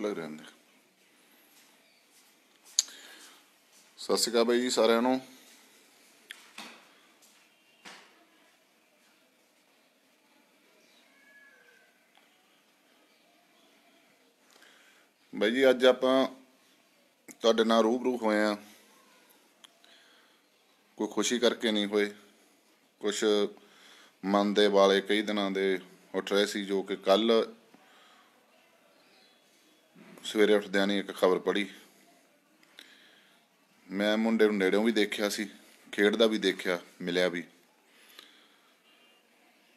ਲੱਗ ਰਹੇ ਸਤਿ ਸ਼੍ਰੀ ਅਕਾਲ ਬਾਈ ਜੀ ਸਾਰਿਆਂ ਨੂੰ। ਬਾਈ ਜੀ, ਅੱਜ ਆਪਾਂ ਤੁਹਾਡੇ ਨਾਲ ਰੂਬਰੂ ਹੋਏ ਆ ਕੋਈ ਖੁਸ਼ੀ ਕਰਕੇ ਨਹੀਂ ਹੋਏ। ਕੁਝ ਮਨ ਦੇ ਵਾਲੇ ਕਈ ਦਿਨਾਂ ਦੇ ਉੱਠ ਰਹੇ ਸੀ ਜੋ ਕਿ ਕੱਲ ਸਵੇਰੇ ਉੱਠਦਿਆਂ ਨੇ ਇੱਕ ਖਬਰ ਪੜ੍ਹੀ। ਮੈਂ ਮੁੰਡੇ ਨੂੰ ਨੇੜਿਓਂ ਵੀ ਦੇਖਿਆ ਸੀ, ਖੇਡਦਾ ਵੀ ਦੇਖਿਆ, ਮਿਲਿਆ ਵੀ।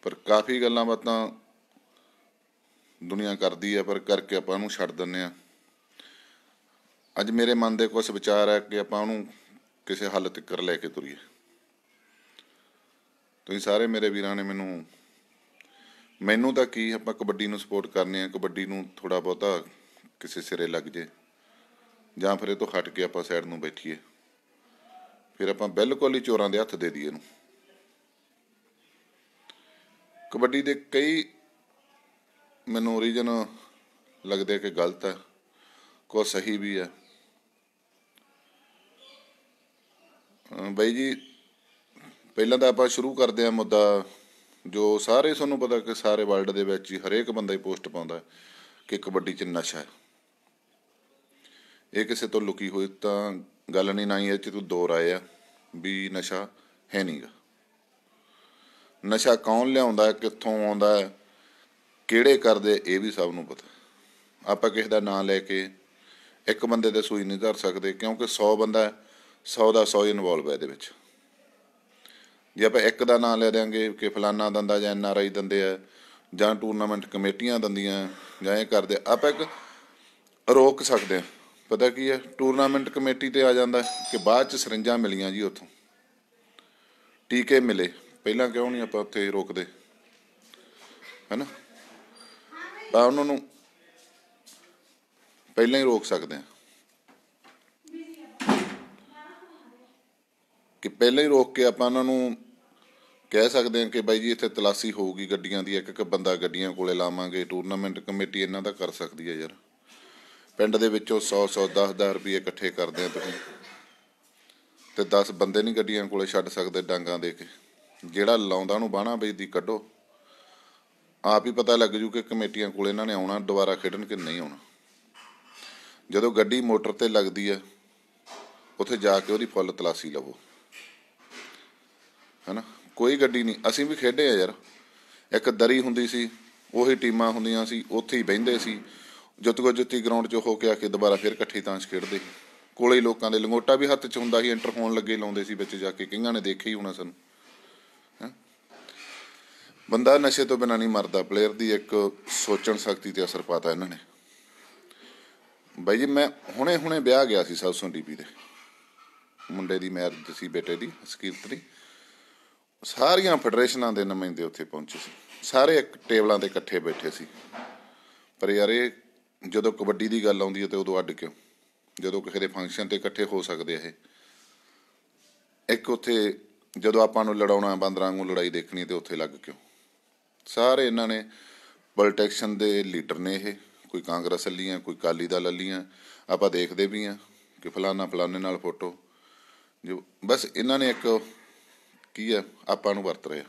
ਪਰ ਕਾਫੀ ਗੱਲਾਂ ਬਾਤਾਂ ਦੁਨੀਆ ਕਰਦੀ ਹੈ ਪਰ ਕਰਕੇ ਆਪਾਂ ਉਹਨੂੰ ਛੱਡ ਦਿੰਨੇ ਆ। ਅੱਜ ਮੇਰੇ ਮਨ ਦੇ ਕੁਝ ਵਿਚਾਰ ਆ ਕਿ ਆਪਾਂ ਉਹਨੂੰ ਕਿਸੇ ਹੱਲ ਤੱਕ ਲੈ ਕੇ ਤੁਰੀਏ। ਤੁਸੀਂ ਸਾਰੇ ਮੇਰੇ ਵੀਰਾਂ ਨੇ ਮੈਨੂੰ ਮੈਨੂੰ ਤਾਂ ਕੀ ਆਪਾਂ ਕਬੱਡੀ ਨੂੰ ਸਪੋਰਟ ਕਰਨੇ ਆ, ਕਬੱਡੀ ਨੂੰ ਥੋੜਾ ਬਹੁਤਾ ਕਿਸੇ ਸਿਰੇ ਲੱਗ ਜੇ, ਜਾਂ ਫਿਰ ਇਹ ਤੋਂ ਹਟ ਕੇ ਆਪਾਂ ਸਾਈਡ ਨੂੰ ਬੈਠੀਏ। ਫਿਰ ਆਪਾਂ ਬਿਲਕੁਲ ਹੀ ਚੋਰਾਂ ਦੇ ਹੱਥ ਦੇ ਦਈਏ ਇਹਨੂੰ। ਕਬੱਡੀ ਦੇ ਕਈ ਮੈਨੂੰ ਰੀਜਨ ਲੱਗਦੇ ਕਿ ਗਲਤ ਹੈ ਕੋ ਸਹੀ ਵੀ ਹੈ ਬਾਈ ਜੀ, ਪਹਿਲਾਂ ਤਾਂ ਆਪਾਂ ਸ਼ੁਰੂ ਕਰਦੇ ਹਾਂ ਮੁੱਦਾ ਜੋ ਸਾਰੇ, ਤੁਹਾਨੂੰ ਪਤਾ ਕਿ ਸਾਰੇ ਵਰਲਡ ਦੇ ਵਿੱਚ ਹੀ ਹਰੇਕ ਬੰਦਾ ਹੀ ਪੋਸਟ ਪਾਉਂਦਾ ਕਿ ਕਬੱਡੀ 'ਚ ਨਸ਼ਾ ਹੈ। ਇਹ ਕਿਸੇ ਤੋਂ ਲੁਕੀ ਹੋਈ ਤਾਂ ਗੱਲ ਨਹੀਂ, ਨਾ ਹੀ ਇਹ 'ਚ ਤੂੰ ਦੋ ਰਾਏ ਆ ਵੀ ਨਸ਼ਾ ਹੈ ਨਹੀਂਗਾ ਨਸ਼ਾ ਕੌਣ ਲਿਆਉਂਦਾ, ਕਿੱਥੋਂ ਆਉਂਦਾ, ਕਿਹੜੇ ਕਰਦੇ, ਇਹ ਵੀ ਸਭ ਨੂੰ ਪਤਾ। ਆਪਾਂ ਕਿਸੇ ਦਾ ਨਾਂ ਲੈ ਕੇ ਇੱਕ ਬੰਦੇ ਤੇ ਸੂਈ ਨਹੀਂ ਧਰ ਸਕਦੇ, ਕਿਉਂਕਿ 100 ਬੰਦਾ 100 ਦਾ 100 ਇਨਵੋਲਵ ਹੈ ਇਹਦੇ ਵਿੱਚ। ਜੇ ਆਪਾਂ ਇੱਕ ਦਾ ਨਾਂ ਲੈ ਦਿਆਂਗੇ ਕਿ ਫਲਾਨਾ ਦੰਦਾ ਜਾਂ ਐਨ ਆਰ ਆਈ ਦੰਦੇ ਆ, ਜਾਂ ਟੂਰਨਾਮੈਂਟ ਕਮੇਟੀਆਂ ਦੰਦੀਆਂ ਜਾਂ ਇਹ ਕਰਦੇ, ਆਪਾਂ ਇੱਕ ਰੋਕ ਸਕਦੇ ਆ। ਪਤਾ ਕੀ ਹੈ? ਟੂਰਨਾਮੈਂਟ ਕਮੇਟੀ ਤੇ ਆ ਜਾਂਦਾ ਕਿ ਬਾਅਦ ਚ ਸਰਿੰਜਾਂ ਮਿਲੀਆਂ ਜੀ ਉੱਥੋਂ। ਟੀਕੇ ਮਿਲੇ। ਪਹਿਲਾਂ ਕਿਉਂ ਨਹੀਂ ਆਪਾਂ ਉੱਥੇ ਰੋਕਦੇ? ਹੈਨਾ? ਤਾਂ ਉਹਨਾਂ ਨੂੰ ਪਹਿਲਾਂ ਹੀ ਰੋਕ ਸਕਦੇ ਆ ਕਿ ਪਹਿਲਾਂ ਹੀ ਰੋਕ ਕੇ ਆਪਾਂ ਉਹਨਾਂ ਨੂੰ ਕਹਿ ਸਕਦੇ ਹਾਂ ਕਿ ਬਾਈ ਜੀ ਇੱਥੇ ਤਲਾਸੀ ਹੋਊਗੀ ਗੱਡੀਆਂ ਦੀ ਇੱਕ ਇੱਕ ਬੰਦਾ ਗੱਡੀਆਂ ਕੋਲੇ ਲਾਵਾਂਗੇ। ਟੂਰਨਾਮੈਂਟ ਕਮੇਟੀ ਇਹਨਾਂ ਦਾ ਕਰ ਸਕਦੀ ਹੈ ਯਾਰ। ਪਿੰਡ ਦੇ ਵਿੱਚੋਂ 100 100 10 10 ਰੁਪਏ ਇਕੱਠੇ ਕਰਦੇ ਆ ਤੁਸੀਂ। ਤੇ 10 ਬੰਦੇ ਨਹੀਂ ਗੱਡੀਆਂ ਕੋਲੇ ਛੱਡ ਸਕਦੇ ਡਾਂਗਾ ਦੇ ਕੇ। ਜਿਹੜਾ ਲਾਉਂਦਾ ਉਹਨੂੰ ਬਾਣਾ ਵੇਚਦੀ ਕੱਢੋ। ਆਪ ਹੀ ਪਤਾ ਲੱਗ ਜੂ ਕਿ ਕਮੇਟੀਆਂ ਕੋਲੇ ਇਹਨਾਂ ਨੇ ਆਉਣਾ, ਦੁਬਾਰਾ ਖੇਡਣ ਕਿ ਨਹੀਂ ਆਉਣਾ। ਜਦੋਂ ਗੱਡੀ ਮੋਟਰ ਤੇ ਲੱਗਦੀ ਆ, ਉੱਥੇ ਜਾ ਕੇ ਉਹਦੀ ਫੁੱਲ ਤਲਾਸੀ ਲਵੋ। ਹੈਨਾ? ਕੋਈ ਗੱਡੀ ਨਹੀਂ। ਅਸੀਂ ਵੀ ਖੇਡੇ ਆ ਯਾਰ। ਇੱਕ ਦਰੀ ਹੁੰਦੀ ਸੀ, ਉਹੀ ਟੀਮਾਂ ਹੁੰਦੀਆਂ ਸੀ, ਉੱਥੇ ਹੀ ਬਹਿੰਦੇ ਸੀ। ਜੁੱਤਗੋ ਜੁੱਤੀ ਗਰਾਊਂਡ 'ਚ ਹੋ ਕੇ ਆ ਕੇ ਦੁਬਾਰਾ ਫਿਰ ਇਕੱਠੇ ਤਾਂਸ਼ ਖੇਡਦੇ ਕੋਲੇ ਲੋਕਾਂ ਦੇ ਲੰਗੋਟਾ ਵੀ ਹੱਥ 'ਚ ਹੁੰਦਾ ਸੀ ਐਂਟਰ ਹੋਣ ਲੱਗੇ ਲਾਉਂਦੇ ਸੀ ਵਿੱਚ ਜਾ ਕੇ। ਕਿੰਗਾਂ ਨੇ ਦੇਖਿਆ ਹੀ ਹੋਣਾ ਸਾਨੂੰ। ਬੰਦਾ ਨਸ਼ੇ ਤੋਂ ਬਿਨਾਂ ਨਹੀਂ ਮਰਦਾ। ਪਲੇਅਰ ਦੀ ਇੱਕ ਸੋਚਣ ਸ਼ਕਤੀ ਤੇ ਅਸਰ ਪਾਤਾ ਇਹਨਾਂ ਨੇ। ਬਾਈ ਜੀ, ਮੈਂ ਹੁਣੇ ਹੁਣੇ ਵਿਆਹ ਗਿਆ ਸੀ ਸਾਊਸਨ ਟੀਵੀ ਦੇ। ਮੁੰਡੇ ਦੀ ਮੈਰਿਜ ਸੀ, ਬੇਟੇ ਦੀ ਸਕੀਰਤ ਸਾਰੀਆਂ ਫੈਡਰੇਸ਼ਨਾਂ ਦੇ ਨੁਮਾਇੰਦੇ ਉੱਥੇ ਪਹੁੰਚੇ ਸੀ। ਸਾਰੇ ਇੱਕ ਟੇਬਲਾਂ ਤੇ ਇਕੱਠੇ ਬੈਠੇ ਸੀ। ਪਰ ਯਾਰ, ਇਹ ਜਦੋਂ ਕਬੱਡੀ ਦੀ ਗੱਲ ਆਉਂਦੀ ਹੈ ਤੇ ਉਦੋਂ ਅੱਡ ਕਿਉਂ? ਜਦੋਂ ਕਿਸੇ ਦੇ ਫੰਕਸ਼ਨ ਤੇ ਇਕੱਠੇ ਹੋ ਸਕਦੇ ਆ ਇਹ। ਇੱਕ ਉੱਥੇ ਜਦੋਂ ਆਪਾਂ ਨੂੰ ਲੜਾਉਣਾ, ਬਾਂਦਰਾਂ ਨੂੰ ਲੜਾਈ ਦੇਖਣੀ ਤੇ ਉੱਥੇ ਲੱਗ ਕਿਉਂ? ਸਾਰੇ ਇਹਨਾਂ ਨੇ ਪੋਲੀਟਿਕਸ਼ਨ ਦੇ ਲੀਡਰ ਨੇ ਇਹ। ਕੋਈ ਕਾਂਗਰਸ ਲੀਆਂ ਕੋਈ ਕਾਲੀ ਦਲ ਲੀਆਂ ਆਪਾਂ ਦੇਖਦੇ ਵੀ ਆ ਕਿ ਫਲਾਨਾ ਫਲਾਨੇ ਨਾਲ ਫੋਟੋ। ਜੋ ਬਸ ਇਹਨਾਂ ਨੇ ਇੱਕ ਕੀ ਆ, ਆਪਾਂ ਨੂੰ ਵਰਤ ਰਿਹਾ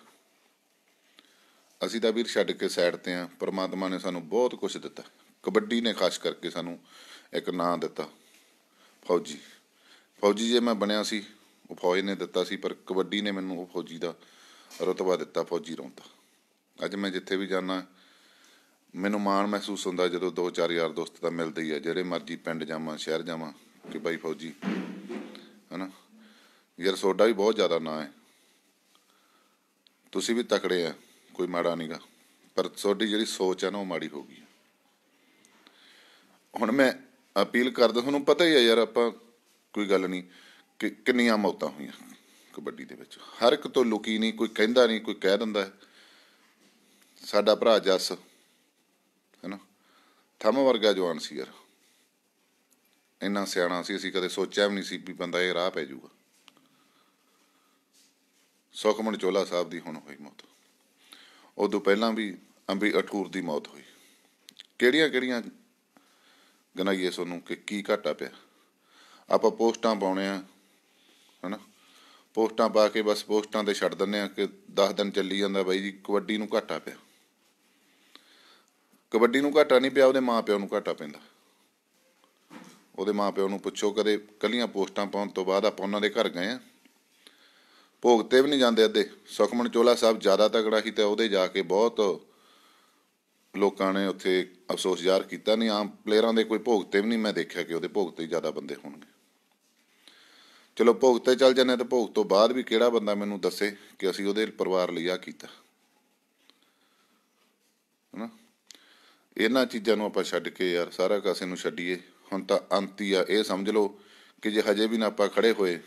ਅਸੀਂ ਤਾਂ ਵੀਰ ਛੱਡ ਕੇ ਸਾਈਡ ਤੇ ਆ। ਪਰਮਾਤਮਾ ਨੇ ਸਾਨੂੰ ਬਹੁਤ ਕੁਝ ਦਿੱਤਾ। ਕਬੱਡੀ ਨੇ ਖਾਸ ਕਰਕੇ ਸਾਨੂੰ ਇੱਕ ਨਾਂ ਦਿੱਤਾ, ਫੌਜੀ। ਫੌਜੀ ਜੇ ਮੈਂ ਬਣਿਆ ਸੀ, ਉਹ ਫੌਜ ਨੇ ਦਿੱਤਾ ਸੀ, ਪਰ ਕਬੱਡੀ ਨੇ ਮੈਨੂੰ ਉਹ ਫੌਜੀ ਦਾ ਰਤਬਾ ਦਿੱਤਾ, ਫੌਜੀ ਰੌਂਦਾ ਅੱਜ ਮੈਂ ਜਿੱਥੇ ਵੀ ਜਾਣਾ ਮੈਨੂੰ ਮਾਣ ਮਹਿਸੂਸ ਹੁੰਦਾ ਜਦੋਂ ਦੋ ਚਾਰ ਯਾਰ ਦੋਸਤ ਤਾਂ ਮਿਲਦੇ ਹੀ ਆ, ਜਿਹੜੇ ਮਰਜ਼ੀ ਪਿੰਡ ਜਾਵਾਂ, ਸ਼ਹਿਰ ਜਾਵਾਂ, ਕਿ ਬਾਈ ਫੌਜੀ, ਹਨਾ? ਯਾਰ ਸੋਡਾ ਵੀ ਬਹੁਤ ਜ਼ਿਆਦਾ ਨਾਂ ਹੈ। ਤੁਸੀਂ ਵੀ ਤਕੜੇ ਆ, ਕੋਈ ਮਾੜਾ ਨਹੀਂਗਾ ਪਰ ਤੁਹਾਡੀ ਜਿਹੜੀ ਸੋਚ ਆ ਨਾ, ਉਹ ਮਾੜੀ ਹੋ ਗਈ। ਹੁਣ ਮੈਂ ਅਪੀਲ ਕਰਦਾ, ਤੁਹਾਨੂੰ ਪਤਾ ਹੀ ਆ ਯਾਰ ਆਪਾਂ ਕੋਈ ਗੱਲ ਨਹੀਂ, ਕਿ ਕਿੰਨੀਆਂ ਮੌਤਾਂ ਹੋਈਆਂ ਕਬੱਡੀ ਦੇ ਵਿੱਚ। ਹਰ ਇੱਕ ਤੋਂ ਲੁਕੀ ਨਹੀਂ, ਕੋਈ ਕਹਿੰਦਾ ਨਹੀਂ, ਕੋਈ ਕਹਿ ਦਿੰਦਾ। ਸਾਡਾ ਭਰਾ ਜੱਸ, ਹੈਨਾ? ਥਮ ਵਰਗਾ ਜਵਾਨ ਸੀ ਯਾਰ। ਇੰਨਾ ਸਿਆਣਾ ਸੀ, ਅਸੀਂ ਕਦੇ ਸੋਚਿਆ ਵੀ ਨਹੀਂ ਸੀ ਵੀ ਬੰਦਾ ਇਹ ਰਾਹ ਪੈ ਜਾਊਗਾ। ਸੁਖਮਨ ਚੋਲਾ ਸਾਹਿਬ ਦੀ ਹੁਣ ਹੋਈ ਮੌਤ। ਉਦੋਂ ਪਹਿਲਾਂ ਵੀ ਅੰਬੀ ਅਠੂਰ ਦੀ ਮੌਤ ਹੋਈ। ਕਿਹੜੀਆਂ ਕਿਹੜੀਆਂ ਗਨਾਈਏ ਤੁਹਾਨੂੰ ਕਿ ਕੀ ਘਾਟਾ ਪਿਆ? ਆਪਾਂ ਪੋਸਟਾਂ ਪਾਉਣੇ ਆ, ਹਨਾ? ਪੋਸਟਾਂ ਪਾ ਕੇ ਬਸ ਪੋਸਟਾਂ ਤੇ ਛੱਡ ਦਿੰਦੇ ਆ ਕਿ 10 ਦਿਨ ਚੱਲੀ ਜਾਂਦਾ ਬਾਈ ਜੀ, ਕਬੱਡੀ ਨੂੰ ਘਾਟਾ ਪਿਆ। ਕਬੱਡੀ ਨੂੰ ਘਾਟਾ ਨਹੀਂ ਪਿਆ, ਉਹਦੇ ਮਾਪਿਆਂ ਨੂੰ ਘਾਟਾ ਪੈਂਦਾ। ਉਹਦੇ ਮਾਪਿਆਂ ਨੂੰ ਪੁੱਛੋ, ਕਦੇ ਕੱਲੀਆਂ ਪੋਸਟਾਂ ਪਾਉਣ ਤੋਂ ਬਾਅਦ ਆਪਾਂ ਉਹਨਾਂ ਦੇ ਘਰ ਗਏ ਆ। ਭੋਗ ਤੇ ਵੀ ਨਹੀਂ ਜਾਂਦੇ ਅੱਧੇ। ਸੁਖਮਨ ਚੋਲਾ ਸਾਹਿਬ ਜ਼ਿਆਦਾ ਤਗੜਾ ਸੀ ਤੇ ਉਹਦੇ ਜਾ ਕੇ ਬਹੁਤ ਲੋਕਾਂ ਨੇ ਉੱਥੇ ਅਫਸੋਸ ਜ਼ਾਹਰ ਕੀਤਾ ਨਹੀਂ, ਆਮ ਪਲੇਅਰਾਂ ਦੇ ਕੋਈ ਭੋਗ ਤੇ ਵੀ ਨਹੀਂ, ਮੈਂ ਦੇਖਿਆ ਕਿ ਉਹਦੇ ਭੋਗ ਤੇ ਜ਼ਿਆਦਾ ਬੰਦੇ ਹੋਣਗੇ। ਚਲੋ ਭੋਗ ਚੱਲ ਜੰਨੇ ਤੇ ਭੋਗ ਤੋਂ ਬਾਅਦ ਵੀ ਕਿਹੜਾ ਬੰਦਾ ਮੈਨੂੰ ਦੱਸੇ ਕਿ ਅਸੀਂ ਉਹਦੇ ਪਰਿਵਾਰ ਲਈ ਆ ਕੀਤਾ। ਹਨਾ? ਇਹਨਾਂ ਚੀਜ਼ਾਂ ਨੂੰ ਆਪਾਂ ਛੱਡ ਕੇ ਯਾਰ ਸਾਰਾ ਕਾਸੇ ਨੂੰ ਛੱਡੀਏ। ਹੁਣ ਤਾਂ ਅੰਤ ਹੀ ਆ, ਇਹ ਸਮਝ ਲਓ ਕਿ ਜੇ ਹਜੇ ਵੀ ਨਾ ਆਪਾਂ ਖੜੇ ਹੋਏ,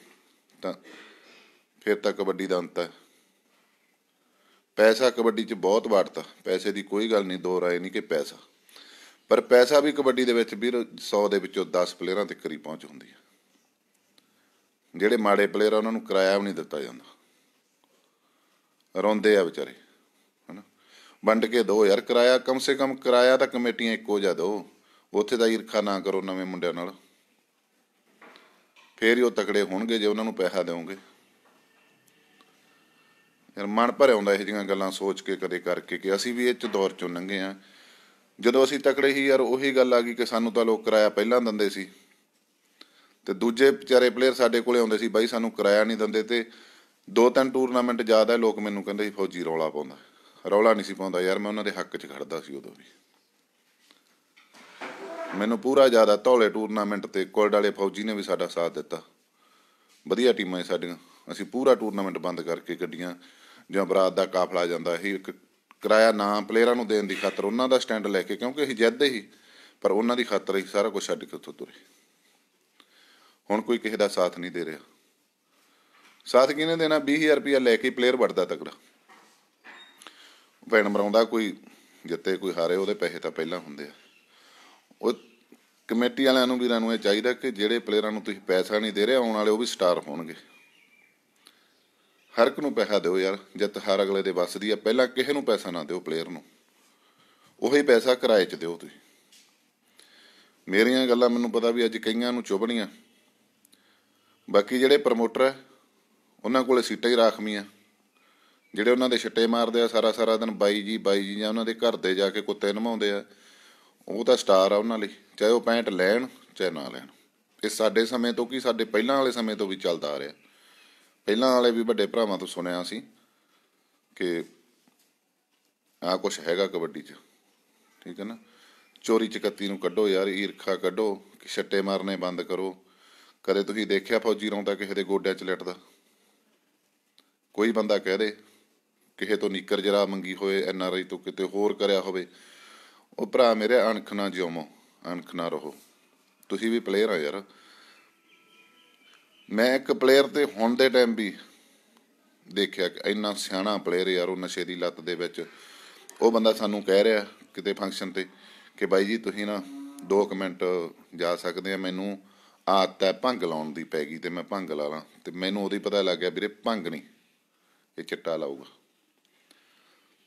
ਤਾਂ ਫਿਰ ਤਾਂ ਕਬੱਡੀ ਦਾ ਅੰਤ ਹੈ। ਪੈਸਾ ਕਬੱਡੀ 'ਚ ਬਹੁਤ ਵੜਤਾ ਪੈਸੇ ਦੀ ਕੋਈ ਗੱਲ ਨਹੀਂ, ਦੋ ਰਾਏ ਨਹੀਂ ਕਿ ਪੈਸਾ। ਪਰ ਪੈਸਾ ਵੀ ਕਬੱਡੀ ਦੇ ਵਿੱਚ ਵੀਰ 100 ਦੇ ਵਿੱਚੋਂ 10 ਪਲੇਅਰਾਂ ਤੱਕ ਹੀ ਪਹੁੰਚ ਹੁੰਦੀ ਹੈ ਜਿਹੜੇ ਮਾੜੇ ਪਲੇਅਰ ਆ, ਉਹਨਾਂ ਨੂੰ ਕਿਰਾਇਆ ਵੀ ਨਹੀਂ ਦਿੱਤਾ ਜਾਂਦਾ। ਰੋਂਦੇ ਆ ਵਿਚਾਰੇ, ਹਨਾ। ਵੰਡ ਕੇ ਦੋ ਯਾਰ, ਕਿਰਾਇਆ ਕਮ ਸੇ ਕਮ ਕਿਰਾਇਆ ਤਾਂ ਕਮੇਟੀਆਂ ਇੱਕੋ ਜਿਹਾ ਦੋ। ਉੱਥੇ ਦਾ ਈਰਖਾ ਨਾ ਕਰੋ ਨਵੇਂ ਮੁੰਡਿਆਂ ਨਾਲ। ਫੇਰ ਹੀ ਉਹ ਤਕੜੇ ਹੋਣਗੇ ਜੇ ਉਹਨਾਂ ਨੂੰ ਪੈਸਾ ਦੇਵੋਗੇ ਯਾਰ ਮਨ ਭਰ ਆਉਂਦਾ ਇਹ ਜਿਹੀਆਂ ਗੱਲਾਂ ਸੋਚ ਕੇ ਕਦੇ ਕਰਕੇ ਕਿ ਅਸੀਂ ਵੀ ਇਹ ਚ ਦੌਰ ਚੋਂ ਲੰਘੇ ਆ ਜਦੋਂ ਅਸੀਂ ਤਕੜੇ ਹੀ ਯਾਰ, ਉਹੀ ਗੱਲ ਆ ਗਈ ਕਿ ਸਾਨੂੰ ਤਾਂ ਲੋਕ ਕਿਰਾਇਆ ਪਹਿਲਾਂ ਦਿੰਦੇ ਸੀ। ਤੇ ਦੂਜੇ ਵਿਚਾਰੇ ਪਲੇਅਰ ਸਾਡੇ ਕੋਲੇ ਆਉਂਦੇ ਸੀ, ਬਾਈ ਸਾਨੂੰ ਕਿਰਾਇਆ ਨਹੀਂ ਦਿੰਦੇ ਤੇ ਦੋ ਤਿੰਨ ਟੂਰਨਾਮੈਂਟ ਜ਼ਿਆਦਾ ਲੋਕ ਮੈਨੂੰ ਕਹਿੰਦੇ ਸੀ, ਫੌਜੀ ਰੌਲਾ ਪਾਉਂਦਾ। ਰੌਲਾ ਨਹੀਂ ਸੀ ਪਾਉਂਦਾ, ਯਾਰ ਮੈਂ ਉਹਨਾਂ ਦੇ ਹੱਕ 'ਚ ਖੜਦਾ ਸੀ ਉਦੋਂ ਵੀ। ਮੈਨੂੰ ਪੂਰਾ ਜ਼ਿਆਦਾ ਧੌਲੇ ਟੂਰਨਾਮੈਂਟ ਤੇ ਕੋਲਡ ਵਾਲੇ ਫੌਜੀ ਨੇ ਵੀ ਸਾਡਾ ਸਾਥ ਦਿੱਤਾ। ਵਧੀਆ ਟੀਮਾਂ ਸਾਡੀਆਂ। ਅਸੀਂ ਪੂਰਾ ਟੂਰਨਾਮੈਂਟ ਬੰਦ ਕਰਕੇ ਗੱਡੀਆਂ ਜਾਂ ਬਰਾਤ ਦਾ ਕਾਫਲਾ ਜਾਂਦਾ ਇਹ ਇੱਕ ਕਿਰਾਇਆ ਨਾ ਪਲੇਅਰਾਂ ਨੂੰ ਦੇਣ ਦੀ ਖਾਤਰ ਉਹਨਾਂ ਦਾ ਸਟੈਂਡ ਲੈ ਕੇ, ਕਿਉਂਕਿ ਅਸੀਂ ਜਿੱਤਦੇ ਹੀ ਪਰ ਉਹਨਾਂ ਦੀ ਖਾਤਰ ਹੀ ਸਾਰਾ ਕੁਝ ਛੱਡ ਕੇ ਉੱਥੋਂ ਤੁਰੇ। ਹੁਣ ਕੋਈ ਕਿਸੇ ਦਾ ਸਾਥ ਨਹੀਂ ਦੇ ਰਿਹਾ। ਸਾਥ ਕਿਹਨੇ ਦੇਣਾ? 20000 ਰੁਪਇਆ ਲੈ ਕੇ ਪਲੇਅਰ ਵੜਦਾ ਤਗੜਾ ਭੈਣ ਮਰਾਉਂਦਾ ਕੋਈ ਜਿੱਤੇ ਕੋਈ ਹਾਰੇ, ਉਹਦੇ ਪੈਸੇ ਤਾਂ ਪਹਿਲਾਂ ਹੁੰਦੇ ਆ। ਉਹ ਕਮੇਟੀ ਵਾਲਿਆਂ ਨੂੰ ਵੀਰਾਂ ਨੂੰ ਇਹ ਚਾਹੀਦਾ ਕਿ ਜਿਹੜੇ ਪਲੇਅਰਾਂ ਨੂੰ ਤੁਸੀਂ ਪੈਸਾ ਨਹੀਂ ਦੇ ਰਹੇ, ਆਉਣ ਵਾਲੇ ਉਹ ਵੀ ਸਟਾਰ ਹੋਣਗੇ। ਹਰ ਇੱਕ ਨੂੰ ਪੈਸਾ ਦਿਓ ਯਾਰ, ਜਿੱਤ ਹਰ ਅਗਲੇ ਦੇ ਵੱਸ ਦੀ ਆ। ਪਹਿਲਾਂ ਕਿਸੇ ਨੂੰ ਪੈਸਾ ਨਾ ਦਿਓ ਪਲੇਅਰ ਨੂੰ। ਉਹੀ ਪੈਸਾ ਕਿਰਾਏ 'ਚ ਦਿਓ ਤੁਸੀਂ। ਮੇਰੀਆਂ ਗੱਲਾਂ ਮੈਨੂੰ ਪਤਾ ਵੀ ਅੱਜ ਕਈਆਂ ਨੂੰ ਚੁਭਣੀਆਂ। ਬਾਕੀ ਜਿਹੜੇ ਪ੍ਰਮੋਟਰ ਹੈ ਉਹਨਾਂ ਕੋਲੇ ਸੀਟਾਂ ਹੀ ਰਾਖਮੀਆਂ ਜਿਹੜੇ ਉਹਨਾਂ ਦੇ ਛੱਟੇ ਮਾਰਦੇ ਆ, ਸਾਰਾ ਸਾਰਾ ਦਿਨ ਬਾਈ ਜੀ ਬਾਈ ਜੀ ਜਾਂ ਉਹਨਾਂ ਦੇ ਘਰ ਦੇ ਜਾ ਕੇ ਕੁੱਤੇ ਨਮਾਉਂਦੇ ਆ, ਉਹ ਤਾਂ ਸਟਾਰ ਆ ਉਹਨਾਂ ਲਈ। ਚਾਹੇ ਉਹ ਪੈਂਟ ਲੈਣ, ਚਾਹੇ ਨਾ ਲੈਣ। ਇਹ ਸਾਡੇ ਸਮੇਂ ਤੋਂ ਕੀ, ਸਾਡੇ ਪਹਿਲਾਂ ਵਾਲੇ ਸਮੇਂ ਤੋਂ ਵੀ ਚੱਲਦਾ ਆ ਰਿਹਾ। ਪਹਿਲਾਂ ਵਾਲੇ ਵੀ ਵੱਡੇ ਭਰਾਵਾਂ ਤੋਂ ਸੁਣਿਆ ਸੀ ਕਿ ਆ ਕੁਝ ਹੈਗਾ ਕਬੱਡੀ 'ਚ, ਠੀਕ ਹੈ ਨਾ? ਚੋਰੀ ਚਕੱਤੀ ਨੂੰ ਕੱਢੋ ਯਾਰ, ਈਰਖਾ ਕੱਢੋ, ਕਿ ਛੱਟੇ ਮਾਰਨੇ ਬੰਦ ਕਰੋ। ਕਦੇ ਤੁਸੀਂ ਦੇਖਿਆ ਫੌਜੀ ਰੌਂਦਾ ਕਿਸੇ ਦੇ ਗੋਡਿਆਂ 'ਚ ਲਟਦਾ? ਕੋਈ ਬੰਦਾ ਕਹਿ ਦੇ, ਕਿਸੇ ਤੋਂ ਨਿੱਕਰ ਜਰਾ ਮੰਗੀ ਹੋਏ ਐਨ ਆਰ ਆਈ ਤੋਂ ਕਿਤੇ ਹੋਰ ਕਰਿਆ ਹੋਵੇ। ਉਹ ਭਰਾ ਮੇਰੇ ਅਣਖ ਨਾ ਜਿਉਮੋ ਅਣਖ ਨਾ ਰਹੋ। ਤੁਸੀਂ ਵੀ ਪਲੇਅਰ ਆ ਯਾਰ। ਮੈਂ ਇੱਕ ਪਲੇਅਰ ਤੇ ਹੁਣ ਦੇ ਟਾਈਮ ਵੀ ਦੇਖਿਆ ਕਿ ਇੰਨਾ ਸਿਆਣਾ ਪਲੇਅਰ ਯਾਰ, ਉਹ ਨਸ਼ੇ ਦੀ ਲੱਤ ਦੇ ਵਿੱਚ। ਉਹ ਬੰਦਾ ਸਾਨੂੰ ਕਹਿ ਰਿਹਾ ਕਿਤੇ ਫੰਕਸ਼ਨ ਤੇ ਕਿ ਬਾਈ ਜੀ ਤੁਸੀਂ ਨਾ 2 ਮਿੰਟ ਜਾ ਸਕਦੇ ਆ, ਮੈਨੂੰ ਆਦਤ ਹੈ ਭੰਗ ਲਾਉਣ ਦੀ ਪੈ ਗਈ ਤੇ ਮੈਂ ਭੰਗ ਲਾ ਲਾਂ। ਤੇ ਮੈਨੂੰ ਉਹਦੀ ਪਤਾ ਲੱਗ ਗਿਆ ਵੀਰੇ ਭੰਗ ਨਹੀਂ, ਇਹ ਚਿੱਟਾ ਲਾਊਗਾ।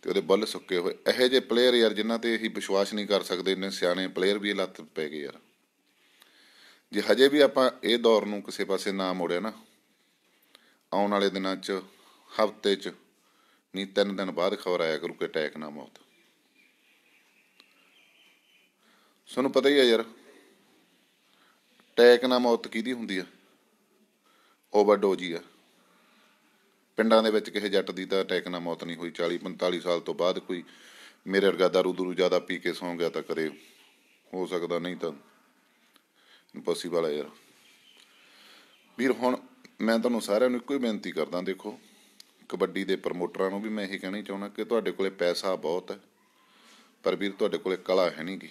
ਤੇ ਉਹਦੇ ਬੱਲ ਸੁੱਕੇ ਹੋਏ। ਇਹੋ ਜਿਹੇ ਪਲੇਅਰ ਯਾਰ ਜਿਨ੍ਹਾਂ ਤੇ ਅਸੀਂ ਵਿਸ਼ਵਾਸ ਨਹੀਂ ਕਰ ਸਕਦੇ, ਇੰਨੇ ਸਿਆਣੇ ਪਲੇਅਰ ਵੀ ਇਹ ਲੱਤ ਪੈ ਗਏ ਯਾਰ। ਜੇ ਹਜੇ ਵੀ ਆਪਾਂ ਇਹ ਦੌਰ ਨੂੰ ਕਿਸੇ ਪਾਸੇ ਨਾ ਮੋੜਿਆ ਨਾ, ਆਉਣ ਵਾਲੇ ਦਿਨਾਂ 'ਚ, ਹਫ਼ਤੇ 'ਚ, ਨਹੀਂ, ਤਿੰਨ ਦਿਨ ਬਾਅਦ ਖਬਰ ਆਇਆ ਕਰੂ ਕਿ ਅਟੈਕ ਨਾ ਮੌਤ। ਤੁਹਾਨੂੰ ਪਤਾ ਹੀ ਆ ਯਾਰ ਅਟੈਕ ਨਾ ਮੌਤ ਕਿਹਦੀ ਹੁੰਦੀ ਆ? ਓਵਰਡੋਜ਼ ਹੀ ਆ। ਪਿੰਡਾਂ ਦੇ ਵਿੱਚ ਕਿਸੇ ਜੱਟ ਦੀ ਤਾਂ ਅਟੈਕ ਨਾਲ ਮੌਤ ਨਹੀਂ ਹੋਈ। 40 45 ਸਾਲ ਤੋਂ ਬਾਅਦ ਕੋਈ ਮੇਰੇ ਵਰਗਾ ਦਾਰੂ ਦੂਰੂ ਜ਼ਿਆਦਾ ਪੀ ਕੇ ਸੌਂ ਗਿਆ ਤਾਂ ਕਰੇ ਹੋ ਸਕਦਾ, ਨਹੀਂ ਤਾਂ ਇੰਪੋਸੀਬਲ ਹੈ ਯਾਰ। ਵੀਰ, ਹੁਣ ਮੈਂ ਤੁਹਾਨੂੰ ਸਾਰਿਆਂ ਨੂੰ ਇੱਕੋ ਹੀ ਬੇਨਤੀ ਕਰਦਾ, ਦੇਖੋ, ਕਬੱਡੀ ਦੇ ਪ੍ਰਮੋਟਰਾਂ ਨੂੰ ਵੀ ਮੈਂ ਇਹ ਕਹਿਣੀ ਚਾਹੁੰਦਾ ਕਿ ਤੁਹਾਡੇ ਕੋਲੇ ਪੈਸਾ ਬਹੁਤ ਹੈ, ਪਰ ਵੀਰ, ਤੁਹਾਡੇ ਕੋਲੇ ਕਲਾ ਹੈ ਨਹੀਂਗੀ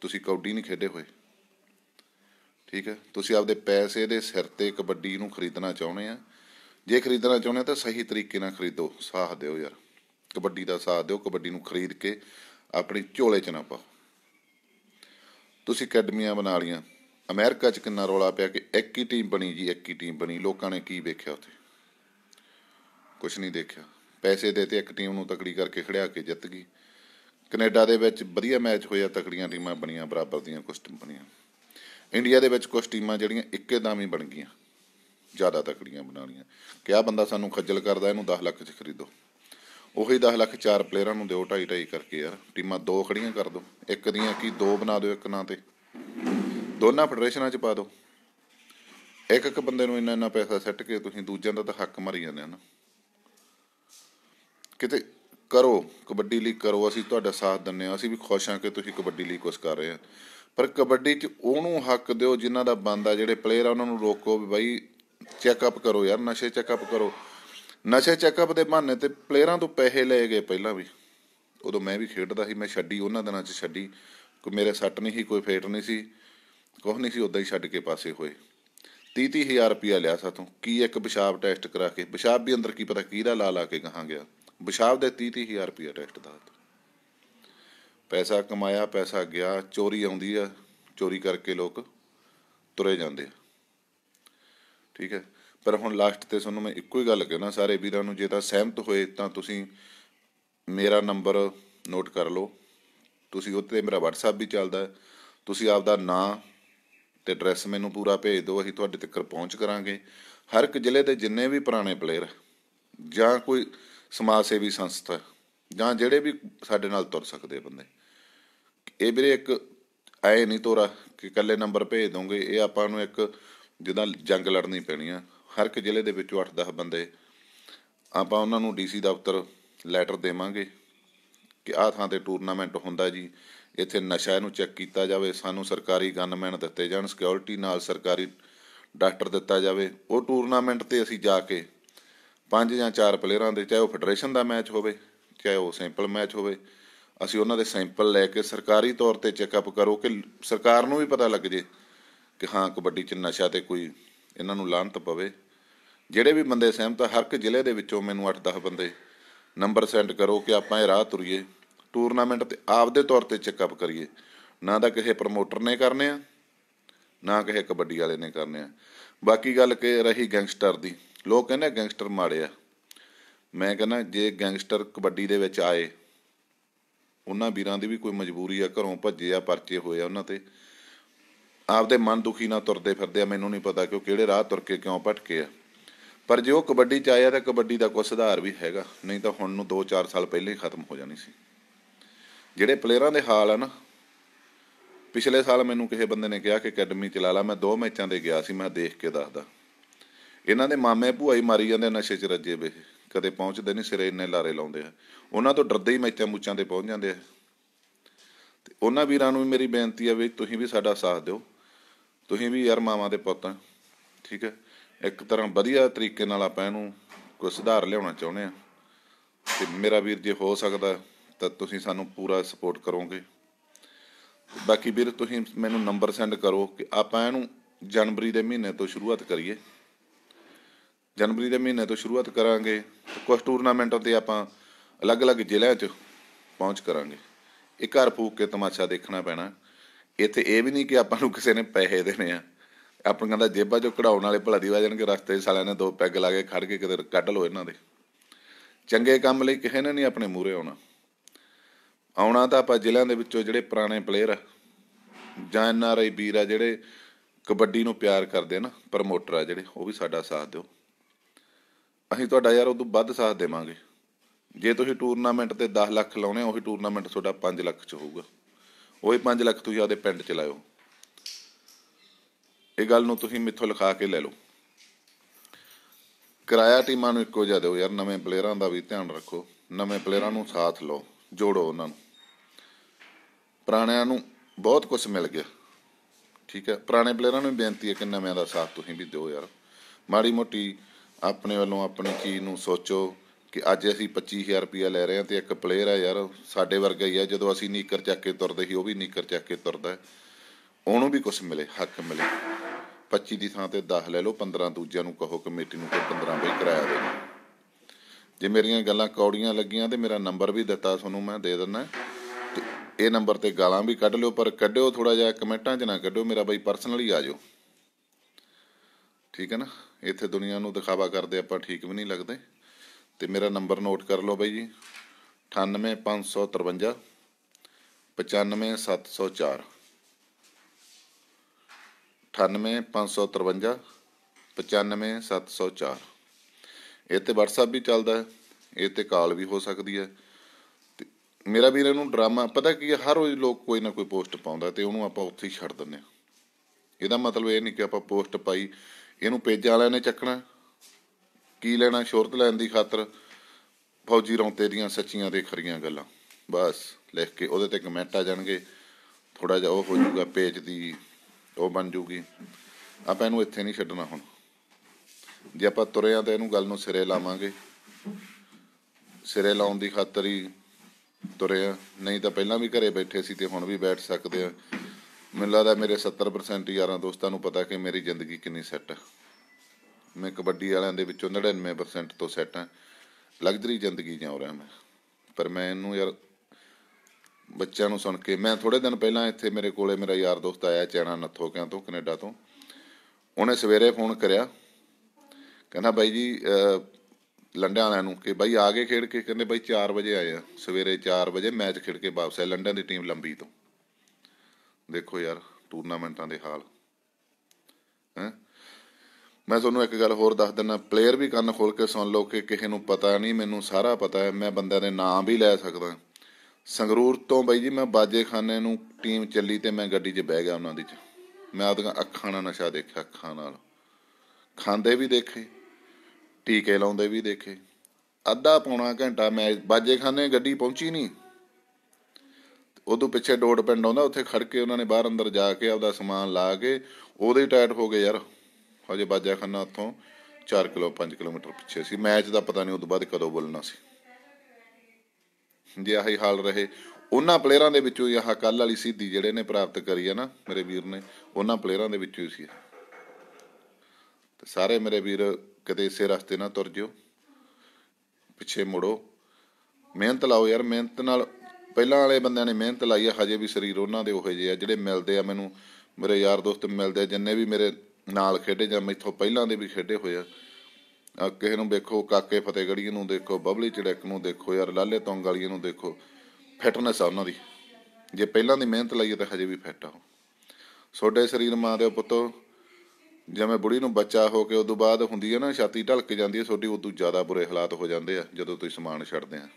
ਤੁਸੀਂ ਕਬੱਡੀ ਨਹੀਂ ਖੇਡੇ ਹੋਏ। ਠੀਕ ਹੈ? ਤੁਸੀਂ ਆਪਦੇ ਪੈਸੇ ਦੇ ਸਿਰ ਤੇ ਕਬੱਡੀ ਨੂੰ ਖਰੀਦਣਾ ਚਾਹੁੰਦੇ ਆ। ਜੇ ਖਰੀਦਣਾ ਚਾਹੁੰਦੇ ਤਾਂ ਸਹੀ ਤਰੀਕੇ ਨਾਲ ਖਰੀਦੋ। ਸਾਥ ਦਿਓ ਯਾਰ। ਕਬੱਡੀ ਦਾ ਸਾਥ ਦਿਓ, ਕਬੱਡੀ ਨੂੰ ਖਰੀਦ ਕੇ ਆਪਣੀ ਝੋਲੇ 'ਚ ਨਾ ਪਾਓ। ਤੁਸੀਂ ਅਕੈਡਮੀਆਂ ਬਣਾ ਲੀਆਂ ਅਮਰੀਕਾ 'ਚ ਕਿੰਨਾ ਰੌਲਾ ਪਿਆ ਕਿ ਇੱਕ ਹੀ ਟੀਮ ਬਣੀ ਜੀ, ਇੱਕ ਹੀ ਟੀਮ ਬਣੀ। ਲੋਕਾਂ ਨੇ ਕੀ ਵੇਖਿਆ ਉੱਥੇ? ਕੁਝ ਨਹੀਂ ਦੇਖਿਆ। ਪੈਸੇ ਦੇ ਤੇ ਇੱਕ ਟੀਮ ਨੂੰ ਤਕੜੀ ਕਰਕੇ ਖੜਿਆ ਕੇ ਜਿੱਤ ਗਈ। ਕੈਨੇਡਾ ਦੇ ਵਿੱਚ ਵਧੀਆ ਮੈਚ ਹੋਇਆ, ਤਕੜੀਆਂ ਟੀਮਾਂ ਬਣੀਆਂ, ਬਰਾਬਰ ਦੀਆਂ ਕੁਝ ਬਣੀਆਂ। ਇੰਡੀਆ ਦੇ ਵਿੱਚ ਕੁਝ ਟੀਮਾਂ ਜਿਹੜੀਆਂ ਇੱਕੇ ਦਮ ਹੀ ਬਣ ਗਈਆਂ। ਜ਼ਿਆਦਾ ਤਕੜੀਆਂ ਬਣਾ ਲਈਆਂ। ਕਿ ਆਹ ਬੰਦਾ ਸਾਨੂੰ ਖੱਜਲ ਕਰਦਾ, ਇਹਨੂੰ 10 ਲੱਖ 'ਚ ਖਰੀਦੋ। ਉਹੀ 10 ਲੱਖ ਚਾਰ ਪਲੇਅਰਾਂ ਨੂੰ ਦਿਓ ਢਾਈ ਢਾਈ ਕਰਕੇ ਯਾਰ। ਟੀਮਾਂ ਦੋ ਖੜੀਆਂ ਕਰ ਦਿਓ ਇੱਕ ਦੀਆਂ ਕੀ ਦੋ ਬਣਾ ਦਿਓ, ਇੱਕ ਨਾਂ ਤੇ। ਦੋਨਾਂ ਫੈਡਰੇਸ਼ਨਾਂ 'ਚ ਪਾ ਦਿਓ। ਇੱਕ ਇੱਕ ਬੰਦੇ ਨੂੰ ਇੰਨਾ ਇੰਨਾ ਪੈਸਾ ਸੱਟ ਕੇ ਤੁਸੀਂ ਦੂਜਿਆਂ ਦਾ ਤਾਂ ਹੱਕ ਮਾਰੀ ਜਾਂਦੇ ਆ ਨਾ। ਕਿਤੇ ਕਰੋ, ਕਬੱਡੀ ਲਈ ਕਰੋ, ਅਸੀਂ ਤੁਹਾਡਾ ਸਾਥ ਦਿੰਨੇ ਆ ਅਸੀਂ ਵੀ ਖੁਸ਼ ਹਾਂ ਕਿ ਤੁਸੀਂ ਕਬੱਡੀ ਲਈ ਕੁਛ ਕਰ ਰਹੇ ਆ ਪਰ ਕਬੱਡੀ 'ਚ ਉਹਨੂੰ ਹੱਕ ਦਿਓ ਜਿਨ੍ਹਾਂ ਦਾ ਬੰਦਾ ਜਿਹੜੇ ਪਲੇਅਰ ਆ, ਉਹਨਾਂ ਨੂੰ ਰੋਕੋ ਵੀ ਬਾਈ ਚੈੱਕਅਪ ਕਰੋ ਯਾਰ, ਨਸ਼ੇ ਚੈੱਕਅਪ ਕਰੋ। ਨਸ਼ੇ ਚੈੱਕਅਪ ਦੇ ਬਹਾਨੇ ਤੇ ਪਲੇਅਰਾਂ ਤੋਂ ਪੈਸੇ ਲਏ ਗਏ ਪਹਿਲਾਂ ਵੀ। ਉਦੋਂ ਮੈਂ ਵੀ ਖੇਡਦਾ ਸੀ, ਮੈਂ ਛੱਡੀ, ਉਹਨਾਂ ਦਿਨਾਂ 'ਚ ਛੱਡੀ। ਕੋਈ ਮੇਰੇ ਸੱਟ ਨਹੀਂ ਸੀ, ਕੋਈ ਫੇਟ ਨਹੀਂ ਸੀ। ਕੁਛ ਨਹੀਂ ਸੀ ਉਦਾਂ ਹੀ ਛੱਡ ਕੇ ਪਾਸੇ ਹੋਏ। 30 ਹਜ਼ਾਰ ਰੁਪਇਆ ਲਿਆ ਸਾਥੋਂ ਕੀ ਇੱਕ ਪਿਸ਼ਾਬ ਟੈਸਟ ਕਰਾ ਕੇ? ਪਿਸ਼ਾਬ ਵੀ ਅੰਦਰ ਕੀ ਪਤਾ ਕਿਹਦਾ ਲਾ ਲਾ ਕੇ ਕਹਾਂ ਗਿਆ। ਪਿਸ਼ਾਬ ਦੇ 30 ਹਜ਼ਾਰ ਰੁਪਇਆ ਟੈਸਟ ਦਾ ਪੈਸਾ ਕਮਾਇਆ, ਪੈਸਾ ਗਿਆ, ਚੋਰੀ ਆਉਂਦੀ ਆ। ਚੋਰੀ ਕਰਕੇ ਲੋਕ ਤੁਰੇ ਜਾਂਦੇ ਆ। ਠੀਕ ਹੈ? ਪਰ ਹੁਣ ਲਾਸਟ ਤੇ ਤੁਹਾਨੂੰ ਮੈਂ ਇੱਕੋ ਹੀ ਗੱਲ ਕਹਿਣਾ, ਸਾਰੇ ਵੀਰਾਂ ਨੂੰ ਜੇ ਤਾਂ ਸਹਿਮਤ ਹੋਏ ਤਾਂ ਤੁਸੀਂ ਮੇਰਾ ਨੰਬਰ ਨੋਟ ਕਰ ਲਓ। ਤੁਸੀਂ ਉੱਤੇ ਮੇਰਾ WhatsApp ਵੀ ਚੱਲਦਾ ਹੈ। ਤੁਸੀਂ ਆਪਦਾ ਨਾਂ ਤੇ ਐਡਰੈਸ ਮੈਨੂੰ ਪੂਰਾ ਭੇਜ ਦਿਓ, ਅਸੀਂ ਤੁਹਾਡੇ ਤੱਕ ਪਹੁੰਚ ਕਰਾਂਗੇ। ਹਰ ਇੱਕ ਜ਼ਿਲ੍ਹੇ ਦੇ ਜਿੰਨੇ ਵੀ ਪੁਰਾਣੇ ਪਲੇਅਰ ਜਾਂ ਕੋਈ ਸਮਾਜ ਸੇਵੀ ਸੰਸਥਾ, ਜਾਂ ਜਿਹੜੇ ਵੀ ਸਾਡੇ ਨਾਲ ਤੁਰ ਸਕਦੇ ਬੰਦੇ। ਇਹ ਵੀਰੇ ਇੱਕ ਐ ਨਹੀਂ ਤੋਰਾ ਕਿ ਇਕੱਲੇ ਨੰਬਰ ਭੇਜ ਦੋਗੇ, ਇਹ ਆਪਾਂ ਨੂੰ ਇੱਕ ਜਿੱਦਾਂ ਜੰਗ ਲੜਨੀ ਪੈਣੀ ਆ। ਹਰ ਇੱਕ ਜ਼ਿਲ੍ਹੇ ਦੇ ਵਿੱਚੋਂ 8-10 ਬੰਦੇ, ਆਪਾਂ ਉਹਨਾਂ ਨੂੰ ਡੀਸੀ ਦਫ਼ਤਰ ਲੈਟਰ ਦੇਵਾਂਗੇ ਕਿ ਆਹ ਥਾਂ ਤੇ ਟੂਰਨਾਮੈਂਟ ਹੁੰਦਾ ਜੀ। ਇੱਥੇ ਨਸ਼ਾ ਇਹਨੂੰ ਚੈੱਕ ਕੀਤਾ ਜਾਵੇ, ਸਾਨੂੰ ਸਰਕਾਰੀ ਗਨਮੈਨ ਦਿੱਤੇ ਜਾਣ ਸਿਕਿਉਰਿਟੀ ਨਾਲ ਸਰਕਾਰੀ ਡਾਕਟਰ ਦਿੱਤਾ ਜਾਵੇ। ਉਹ ਟੂਰਨਾਮੈਂਟ ਤੇ ਅਸੀਂ ਜਾ ਕੇ ਪੰਜ ਜਾਂ ਚਾਰ ਪਲੇਅਰਾਂ ਦੇ, ਚਾਹੇ ਉਹ ਫੈਡਰੇਸ਼ਨ ਦਾ ਮੈਚ ਹੋਵੇ, ਚਾਹੇ ਉਹ ਸੈਂਪਲ ਮੈਚ ਹੋਵੇ, ਅਸੀਂ ਉਹਨਾਂ ਦੇ ਸੈਂਪਲ ਲੈ ਕੇ ਸਰਕਾਰੀ ਤੌਰ ਤੇ ਚੈੱਕਅਪ ਕਰੋ ਕਿ ਸਰਕਾਰ ਨੂੰ ਵੀ ਪਤਾ ਲੱਗ ਜੇ ਕਿ ਹਾਂ, ਕਬੱਡੀ 'ਚ ਨਸ਼ਾ ਤੇ ਕੋਈ ਇਹਨਾਂ ਨੂੰ ਲਾਹਨਤ ਪਵੇ। ਜਿਹੜੇ ਵੀ ਬੰਦੇ ਸਹਿਮਤ ਆ, ਹਰ ਇੱਕ ਜ਼ਿਲ੍ਹੇ ਦੇ ਵਿੱਚੋਂ ਮੈਨੂੰ 8-10 ਬੰਦੇ ਨੰਬਰ ਸੈਂਡ ਕਰੋ ਕਿ ਆਪਾਂ ਇਹ ਰਾਹ ਤੁਰੀਏ। ਟੂਰਨਾਮੈਂਟ ਤੇ ਆਪਦੇ ਤੌਰ ਤੇ ਚੈੱਕਅਪ ਕਰੀਏ। ਨਾ ਤਾਂ ਕਿਸੇ ਪ੍ਰਮੋਟਰ ਨੇ ਕਰਨੇ ਆ, ਨਾ ਕਿਸੇ ਕਬੱਡੀ ਵਾਲੇ ਨੇ ਕਰਨੇ ਆ। ਬਾਕੀ ਗੱਲ ਕਿ ਰਹੀ ਗੈਂਗਸਟਰ ਦੀ, ਲੋਕ ਕਹਿੰਦੇ ਗੈਂਗਸਟਰ ਮਾੜੇ ਆ। ਮੈਂ ਕਹਿੰਦਾ ਜੇ ਗੈਂਗਸਟਰ ਕਬੱਡੀ ਦੇ ਵਿੱਚ ਆਏ, ਉਹਨਾਂ ਵੀਰਾਂ ਦੀ ਵੀ ਕੋਈ ਮਜਬੂਰੀ ਆ, ਘਰੋਂ ਭੱਜੇ ਆ, ਪਰਚੇ ਹੋਏ ਆ ਉਹਨਾਂ ਤੇ। ਆਪਦੇ ਮਨ ਦੁਖੀ ਨਾਲ ਤੁਰਦੇ ਫਿਰਦੇ ਆ, ਮੈਨੂੰ ਨਹੀਂ ਪਤਾ ਕਿ ਉਹ ਕਿਹੜੇ ਰਾਹ ਤੁਰ ਕੇ ਕਿਉਂ ਭਟਕੇ ਆ। ਪਰ ਜੇ ਉਹ ਕਬੱਡੀ ਚ ਆਇਆ ਤਾਂ ਕਬੱਡੀ ਦਾ ਕੋਈ ਸੁਧਾਰ ਵੀ ਹੈਗਾ। ਨਹੀਂ ਤਾਂ ਹੁਣ ਨੂੰ 2-4 ਸਾਲ ਪਹਿਲਾਂ ਹੀ ਖਤਮ ਹੋ ਜਾਣੀ ਸੀ। ਜਿਹੜੇ ਪਲੇਅਰਾਂ ਦੇ ਹਾਲ ਆ ਨਾ, ਪਿਛਲੇ ਸਾਲ ਮੈਨੂੰ ਕਿਸੇ ਬੰਦੇ ਨੇ ਕਿਹਾ ਕਿ ਅਕੈਡਮੀ ਚਲਾ ਲਾ ਮੈਂ ਦੋ ਮੈਚਾਂ ਤੇ ਗਿਆ ਸੀ, ਮੈਂ ਦੇਖ ਕੇ ਦੱਸਦਾ। ਇਹਨਾਂ ਦੇ ਮਾਮੇ ਭੂਆ ਮਾਰੀ ਜਾਂਦੇ ਨਸ਼ੇ 'ਚ ਰੱਜੇ ਵੇ, ਕਦੇ ਪਹੁੰਚਦੇ ਨਹੀਂ ਸਿਰੇ ਇੰਨੇ ਲਾਰੇ ਲਾਉਂਦੇ ਆ। ਉਹਨਾਂ ਤੋਂ ਡਰਦੇ ਹੀ ਮੈਚਾਂ ਮੁੱਚਾਂ ਤੇ ਪਹੁੰਚ ਜਾਂਦੇ ਆ। ਤੇ ਉਹਨਾਂ ਵੀਰਾਂ ਨੂੰ ਵੀ ਮੇਰੀ ਬੇਨਤੀ ਆ ਵੀ ਤੁਸੀਂ ਵੀ ਸਾਡਾ ਸਾਥ ਦਿਓ। ਤੁਸੀਂ ਵੀ ਯਾਰ ਮਾਵਾਂ ਦੇ ਪੁੱਤ ਆ, ਠੀਕ ਹੈ ਇੱਕ ਤਰ੍ਹਾਂ ਵਧੀਆ ਤਰੀਕੇ ਨਾਲ ਆਪਾਂ ਇਹਨੂੰ ਕੋਈ ਸੁਧਾਰ ਲਿਆਉਣਾ ਚਾਹੁੰਦੇ ਆ। ਤੇ ਮੇਰਾ ਵੀਰ ਜੇ ਹੋ ਸਕਦਾ ਤਾਂ ਤੁਸੀਂ ਸਾਨੂੰ ਪੂਰਾ ਸਪੋਰਟ ਕਰੋਗੇ। ਬਾਕੀ ਵੀਰ, ਤੁਸੀਂ ਮੈਨੂੰ ਨੰਬਰ ਸੈਂਡ ਕਰੋ ਕਿ ਆਪਾਂ ਇਹਨੂੰ ਜਨਵਰੀ ਦੇ ਮਹੀਨੇ ਤੋਂ ਸ਼ੁਰੂਆਤ ਕਰੀਏ। ਜਨਵਰੀ ਦੇ ਮਹੀਨੇ ਤੋਂ ਸ਼ੁਰੂਆਤ ਕਰਾਂਗੇ ਤੇ ਕੁਝ ਟੂਰਨਾਮੈਂਟਾਂ ਤੇ ਆਪਾਂ ਅਲੱਗ-ਅਲੱਗ ਜ਼ਿਲ੍ਹਿਆਂ 'ਚ ਪਹੁੰਚ ਕਰਾਂਗੇ। ਇਹ ਘਰ ਫੂਕ ਕੇ ਤਮਾਸ਼ਾ ਦੇਖਣਾ ਪੈਣਾ। ਇੱਥੇ ਇਹ ਵੀ ਨਹੀਂ ਕਿ ਆਪਾਂ ਨੂੰ ਕਿਸੇ ਨੇ ਪੈਸੇ ਦੇਣੇ ਆ। ਆਪਣੀਆਂ ਦਾ ਜੇਬਾਂ 'ਚੋਂ ਕਢਾਉਣ ਵਾਲੇ ਭਲਾ ਦੀ ਵਜਨ ਰਸਤੇ 'ਚ ਸਾਲਿਆਂ ਨੇ ਦੋ ਪੈਗ ਲਾ ਕੇ ਖੜ ਕੇ ਕਿਤੇ ਕੱਢ ਲਓ ਇਹਨਾਂ ਦੇ। ਚੰਗੇ ਕੰਮ ਲਈ ਕਿਸੇ ਨੇ ਨਹੀਂ ਆਪਣੇ ਮੂਹਰੇ ਆਉਣਾ। ਆਉਣਾ ਤਾਂ ਆਪਾਂ ਜ਼ਿਲ੍ਹਿਆਂ ਦੇ ਵਿੱਚੋਂ ਜਿਹੜੇ ਪੁਰਾਣੇ ਪਲੇਅਰ ਆ, ਜਾਂ ਐਨ ਆਰ ਆਈ, ਵੀਰ ਆ ਜਿਹੜੇ ਕਬੱਡੀ ਨੂੰ ਪਿਆਰ ਕਰਦੇ ਨਾ ਪ੍ਰਮੋਟਰ ਆ ਜਿਹੜੇ, ਉਹ ਵੀ ਸਾਡਾ ਸਾਥ ਦਿਓ। ਅਸੀਂ ਤੁਹਾਡਾ ਯਾਰ ਉਦੋਂ ਵੱਧ ਸਾਥ ਦੇਵਾਂਗੇ। ਜੇ ਤੁਸੀਂ ਟੂਰਨਾਮੈਂਟ ਤੇ 10 ਲੱਖ ਲਾਉਣੇ ਉਹੀ ਟੂਰਨਾਮੈਂਟ ਤੁਹਾਡਾ 5 ਲੱਖ ਚ ਹੋਊਗਾ। ਉਹੀ 5 ਲੱਖ ਤੁਸੀਂ ਆਪਦੇ ਪਿੰਡ ਚ ਲਾਇਓ। ਇਹ ਗੱਲ ਨੂੰ ਤੁਸੀਂ ਮਿੱਥੋਂ ਲਿਖਾ ਕੇ ਲੈ ਲਓ। ਕਿਰਾਇਆ ਟੀਮਾਂ ਨੂੰ ਇੱਕੋ ਜਿਹਾ ਦਿਓ ਯਾਰ, ਨਵੇਂ ਪਲੇਅਰਾਂ ਦਾ ਵੀ ਧਿਆਨ ਰੱਖੋ, ਨਵੇਂ ਪਲੇਅਰਾਂ ਨੂੰ ਸਾਥ ਲਓ, ਜੋੜੋ ਉਹਨਾਂ ਨੂੰ। ਪੁਰਾਣਿਆਂ ਨੂੰ ਬਹੁਤ ਕੁਝ ਮਿਲ ਗਿਆ। ਠੀਕ ਹੈ? ਪੁਰਾਣੇ ਪਲੇਅਰਾਂ ਨੂੰ ਵੀ ਬੇਨਤੀ ਹੈ ਕਿ ਨਵਿਆਂ ਦਾ ਸਾਥ ਤੁਸੀਂ ਵੀ ਦਿਓ ਯਾਰ। ਮਾੜੀ ਮੋਟੀ ਆਪਣੇ ਵੱਲੋਂ ਆਪਣੀ ਚੀਜ਼ ਨੂੰ ਸੋਚੋ ਕਿ ਅੱਜ ਅਸੀਂ 25000 ਰੁਪਇਆ ਲੈ ਰਹੇ ਹਾਂ ਤੇ ਇੱਕ ਪਲੇਅਰ ਆ ਯਾਰ, ਸਾਡੇ ਵਰਗਾ ਹੀ ਹੈ ਜਦੋਂ ਅਸੀਂ ਨੀਕਰ ਚੱਕ ਕੇ ਤੁਰਦੇ ਸੀ, ਉਹ ਵੀ ਨੀਕਰ ਚੱਕ ਕੇ ਤੁਰਦਾ ਉਹਨੂੰ ਵੀ ਕੁਝ ਮਿਲੇ, ਹੱਕ ਮਿਲੇ। 25 ਦੀ ਥਾਂ ਤੇ 10 ਲੈ ਲਓ 15 ਦੂਜਿਆਂ ਨੂੰ ਕਹੋ ਕਮੇਟੀ ਨੂੰ ਕਿ 15 ਬਈ ਕਿਰਾਇਆ ਦੇਣਾ ਜੇ ਮੇਰੀਆਂ ਗੱਲਾਂ ਕੌੜੀਆਂ ਲੱਗੀਆਂ ਤੇ ਮੇਰਾ ਨੰਬਰ ਵੀ ਦਿੱਤਾ ਤੁਹਾਨੂੰ, ਮੈਂ ਦੇ ਦਿੰਦਾ। ਇਹ ਨੰਬਰ ਤੇ ਗਾਲਾਂ ਵੀ ਕੱਢ ਲਿਓ, ਪਰ ਕੱਢਿਓ ਥੋੜਾ ਜਿਹਾ, ਕਮੈਂਟਾਂ 'ਚ ਨਾ ਕੱਢਿਓ, ਮੇਰਾ ਬਾਈ ਪਰਸਨਲੀ ਆ ਜਾਓ ਠੀਕ ਹੈ ਨਾ? ਇੱਥੇ ਦੁਨੀਆ ਨੂੰ ਦਿਖਾਵਾ ਕਰਦੇ ਆਪਾਂ, ਠੀਕ ਵੀ ਨਹੀਂ ਲੱਗਦੇ। ਤੇ ਮੇਰਾ ਨੰਬਰ ਨੋਟ ਕਰ ਲਓ ਬਾਈ ਜੀ। 98553 95704 98553 95704 ਇਹ ਤੇ WhatsApp ਵੀ ਚੱਲਦਾ ਹੈ, ਇਹ ਤੇ ਕਾਲ ਵੀ ਹੋ ਸਕਦੀ ਹੈ। ਮੇਰਾ ਵੀਰ ਇਹਨੂੰ ਡਰਾਮਾ, ਪਤਾ ਕੀ ਹੈ, ਹਰ ਰੋਜ਼ ਲੋਕ ਕੋਈ ਨਾ ਕੋਈ ਪੋਸਟ ਪਾਉਂਦਾ ਤੇ ਉਹਨੂੰ ਆਪਾਂ ਉੱਥੇ ਹੀ ਛੱਡ ਦਿੰਦੇ ਹਾਂ। ਇਹਦਾ ਮਤਲਬ ਇਹ ਨਹੀਂ ਕਿ ਆਪਾਂ ਪੋਸਟ ਪਾਈ, ਇਹਨੂੰ ਪੇਜਾਂ ਵਾਲਿਆਂ ਨੇ ਚੱਕਣਾ ਕੀ ਲੈਣਾ, ਸ਼ੋਹਰਤ ਲੈਣ ਦੀ ਖਾਤਰ ਫੌਜੀ ਰੌਂਤੇ ਦੀਆਂ ਸੱਚੀਆਂ ਤੇ ਖਰੀਆਂ ਗੱਲਾਂ। ਬਸ, ਲਿਖ ਕੇ ਉਹਦੇ ਤੇ ਕਮੈਂਟ ਆ ਜਾਣਗੇ। ਥੋੜਾ ਜਿਹਾ ਉਹ ਹੋ ਜਾਊਗਾ, ਪੇਜ ਦੀ ਉਹ ਬਣ ਜੂਗੀ ਆਪਾਂ ਇਹਨੂੰ ਇੱਥੇ ਨਹੀਂ ਛੱਡਣਾ ਹੁਣ। ਜੇ ਆਪਾਂ ਤੁਰੇ ਆ ਤਾਂ ਇਹਨੂੰ ਗੱਲ ਨੂੰ ਸਿਰੇ ਲਾਵਾਂਗੇ। ਸਿਰੇ ਲਾਉਣ ਦੀ ਖਾਤਰ ਹੀ ਤੁਰੇ ਆ। ਨਹੀਂ ਤਾਂ ਪਹਿਲਾਂ ਵੀ ਘਰੇ ਬੈਠੇ ਸੀ ਤੇ ਹੁਣ ਵੀ ਬੈਠ ਸਕਦੇ ਆ। ਮੈਨੂੰ ਲੱਗਦਾ ਮੇਰੇ 70% ਯਾਰਾਂ ਦੋਸਤਾਂ ਨੂੰ ਪਤਾ ਕਿ ਮੇਰੀ ਜ਼ਿੰਦਗੀ ਕਿੰਨੀ ਸੈੱਟ ਹੈ ਮੈਂ ਕਬੱਡੀ ਵਾਲਿਆਂ ਦੇ ਵਿੱਚੋਂ 99% ਤੋਂ ਸੈੱਟ ਆ। ਲਗਜ਼ਰੀ ਜ਼ਿੰਦਗੀ ਜਿਉਂ ਰਿਹਾ ਮੈਂ। ਪਰ ਮੈਂ ਇਹਨੂੰ ਯਾਰ ਬੱਚਿਆਂ ਨੂੰ ਸੁਣ ਕੇ, ਮੈਂ ਥੋੜੇ ਦਿਨ ਪਹਿਲਾਂ ਇੱਥੇ ਮੇਰੇ ਕੋਲੇ ਮੇਰਾ ਯਾਰ ਦੋਸਤ ਆਇਆ ਚੈਣਾ ਨੱਥੋਕਿਆਂ ਤੋਂ, ਕੈਨੇਡਾ ਤੋਂ। ਉਹਨੇ ਸਵੇਰੇ ਫੋਨ ਕਰਿਆ। ਕਹਿੰਦਾ ਬਾਈ ਜੀ ਲੰਡਿਆਂ ਵਾਲਿਆਂ ਨੂੰ ਕਿ ਬਾਈ ਆ ਗਏ ਖੇਡ ਕੇ ਕਹਿੰਦੇ ਬਾਈ 4 ਵਜੇ ਆਏ ਆ, ਸਵੇਰੇ 4 ਵਜੇ ਮੈਚ ਖੇਡ ਕੇ ਵਾਪਸ ਆਏ, ਲੰਡਨ ਦੀ ਟੀਮ ਲੰਬੀ ਤੋਂ। ਦੇਖੋ ਯਾਰ ਟੂਰਨਾਮੈਂਟਾਂ ਦੇ ਹਾਲ। ਹੈ? ਮੈਂ ਤੁਹਾਨੂੰ ਇੱਕ ਗੱਲ ਹੋਰ ਦੱਸ ਦਿੰਦਾ ਪਲੇਅਰ ਵੀ ਕੰਨ ਖੋਲ ਕੇ ਸੁਣ ਲਓ ਕਿ ਕਿਸੇ ਨੂੰ ਪਤਾ ਨਹੀਂ, ਮੈਨੂੰ ਸਾਰਾ ਪਤਾ ਹੈ, ਮੈਂ ਬੰਦਿਆਂ ਦੇ ਨਾਮ ਵੀ ਲੈ ਸਕਦਾ। ਸੰਗਰੂਰ ਤੋਂ ਬਾਈ ਜੀ, ਮੈਂ ਬਾਜੇਖਾਨੇ ਨੂੰ ਟੀਮ ਚੱਲੀ ਤੇ ਮੈਂ ਗੱਡੀ 'ਚ ਬਹਿ ਗਿਆ ਉਹਨਾਂ ਦੀ 'ਚ। ਮੈਂ ਆਪਦੀਆਂ ਅੱਖਾਂ ਨਾਲ ਨਸ਼ਾ ਦੇਖਿਆ, ਅੱਖਾਂ ਨਾਲ। ਖਾਂਦੇ ਵੀ ਦੇਖੇ। ਟੀਕੇ ਲਾਉਂਦੇ ਵੀ ਦੇਖੇ। ਅੱਧਾ ਪੌਣਾ ਘੰਟਾ ਮੈਂ ਬਾਜੇਖਾਨੇ ਗੱਡੀ ਪਹੁੰਚੀ ਨਹੀਂ ਉਦੋਂ ਪਿੱਛੇ ਡੋੜ ਪਿੰਡ ਆਉਂਦਾ, ਉੱਥੇ ਖੜ ਕੇ ਉਹਨਾਂ ਨੇ ਬਾਹਰ ਅੰਦਰ ਜਾ ਕੇ ਆਪਦਾ ਸਮਾਨ ਲਾ ਕੇ ਉਹਦੇ ਹੀ ਹੋ ਗਏ ਯਾਰ। ਹਜੇ ਬਾਜਾਖਾਨਾ ਉੱਥੋਂ 4 ਕਿਲੋ 5 ਕਿਲੋਮੀਟਰ ਪਿੱਛੇ ਸੀ। ਮੈਚ ਦਾ ਪਤਾ ਨਹੀਂ ਉਦੋਂ ਬਾਅਦ ਕਦੋਂ ਬੋਲਣਾ ਸੀ। ਜੇ ਆਹੀ ਹਾਲ ਰਹੇ, ਉਹਨਾਂ ਪਲੇਅਰਾਂ ਦੇ ਵਿੱਚੋਂ ਹੀ ਕੱਲ ਵਾਲੀ ਸਿੱਧੀ ਜਿਹੜੇ ਨੇ ਪ੍ਰਾਪਤ ਕਰੀ ਹੈ ਨਾ ਮੇਰੇ ਵੀਰ ਨੇ, ਉਹਨਾਂ ਪਲੇਅਰਾਂ ਦੇ ਵਿੱਚੋਂ ਹੀ ਸੀ ਤੇ ਸਾਰੇ ਮੇਰੇ ਵੀਰ ਕਦੇ ਇਸੇ ਰਸਤੇ ਨਾ ਤੁਰ ਜਿਓ, ਪਿੱਛੇ ਮੁੜੋ। ਮਿਹਨਤ ਲਾਓ ਯਾਰ, ਮਿਹਨਤ ਨਾਲ ਪਹਿਲਾਂ ਵਾਲੇ ਬੰਦਿਆਂ ਨੇ ਮਿਹਨਤ ਲਾਈ ਆ, ਹਜੇ ਵੀ ਸਰੀਰ ਉਹਨਾਂ ਦੇ ਉਹੇ ਜਿਹੇ ਆ, ਜਿਹੜੇ ਮਿਲਦੇ ਆ ਮੈਨੂੰ, ਮੇਰੇ ਯਾਰ ਦੋਸਤ ਮਿਲਦੇ ਆ, ਜਿੰਨੇ ਵੀ ਮੇਰੇ ਨਾਲ ਖੇਡੇ ਜਾਂ ਮੈਥੋਂ ਪਹਿਲਾਂ ਦੇ ਵੀ ਖੇਡੇ ਹੋਏ ਆ। ਕਿਸੇ ਨੂੰ ਦੇਖੋ ਕਾਕੇ ਫਤਿਹਗੜ੍ਹੀ ਨੂੰ ਦੇਖੋ, ਬਬਲੀ ਚੜੈਕ ਨੂੰ ਦੇਖੋ, ਯਾਰ ਲਾਲੇ ਤੌਂਗ ਵਾਲੀਆਂ ਨੂੰ ਦੇਖੋ, ਫਿਟਨੈਸ ਆ ਉਹਨਾਂ ਦੀ। ਜੇ ਪਹਿਲਾਂ ਦੀ ਮਿਹਨਤ ਲਾਈਏ ਤਾਂ ਹਜੇ ਵੀ ਫਿੱਟ ਆ ਉਹ। ਛੋਡੇ ਸਰੀਰ ਮਾਂ ਦੇ ਪੁੱਤੋ ਜਿਵੇਂ ਬੁੜੀ ਨੂੰ ਬੱਚਾ ਹੋ ਕੇ ਉਦੋਂ ਬਾਅਦ ਹੁੰਦੀ ਹੈ ਨਾ, ਛਾਤੀ ਢਲਕ ਜਾਂਦੀ ਹੈ ਤੁਹਾਡੀ ਉਦੋਂ ਜ਼ਿਆਦਾ ਬੁਰੇ ਹਾਲਾਤ ਹੋ ਜਾਂਦੇ ਆ, ਜਦੋਂ ਤੁਸੀਂ ਸਮਾਨ ਛੱਡਦੇ ਆ।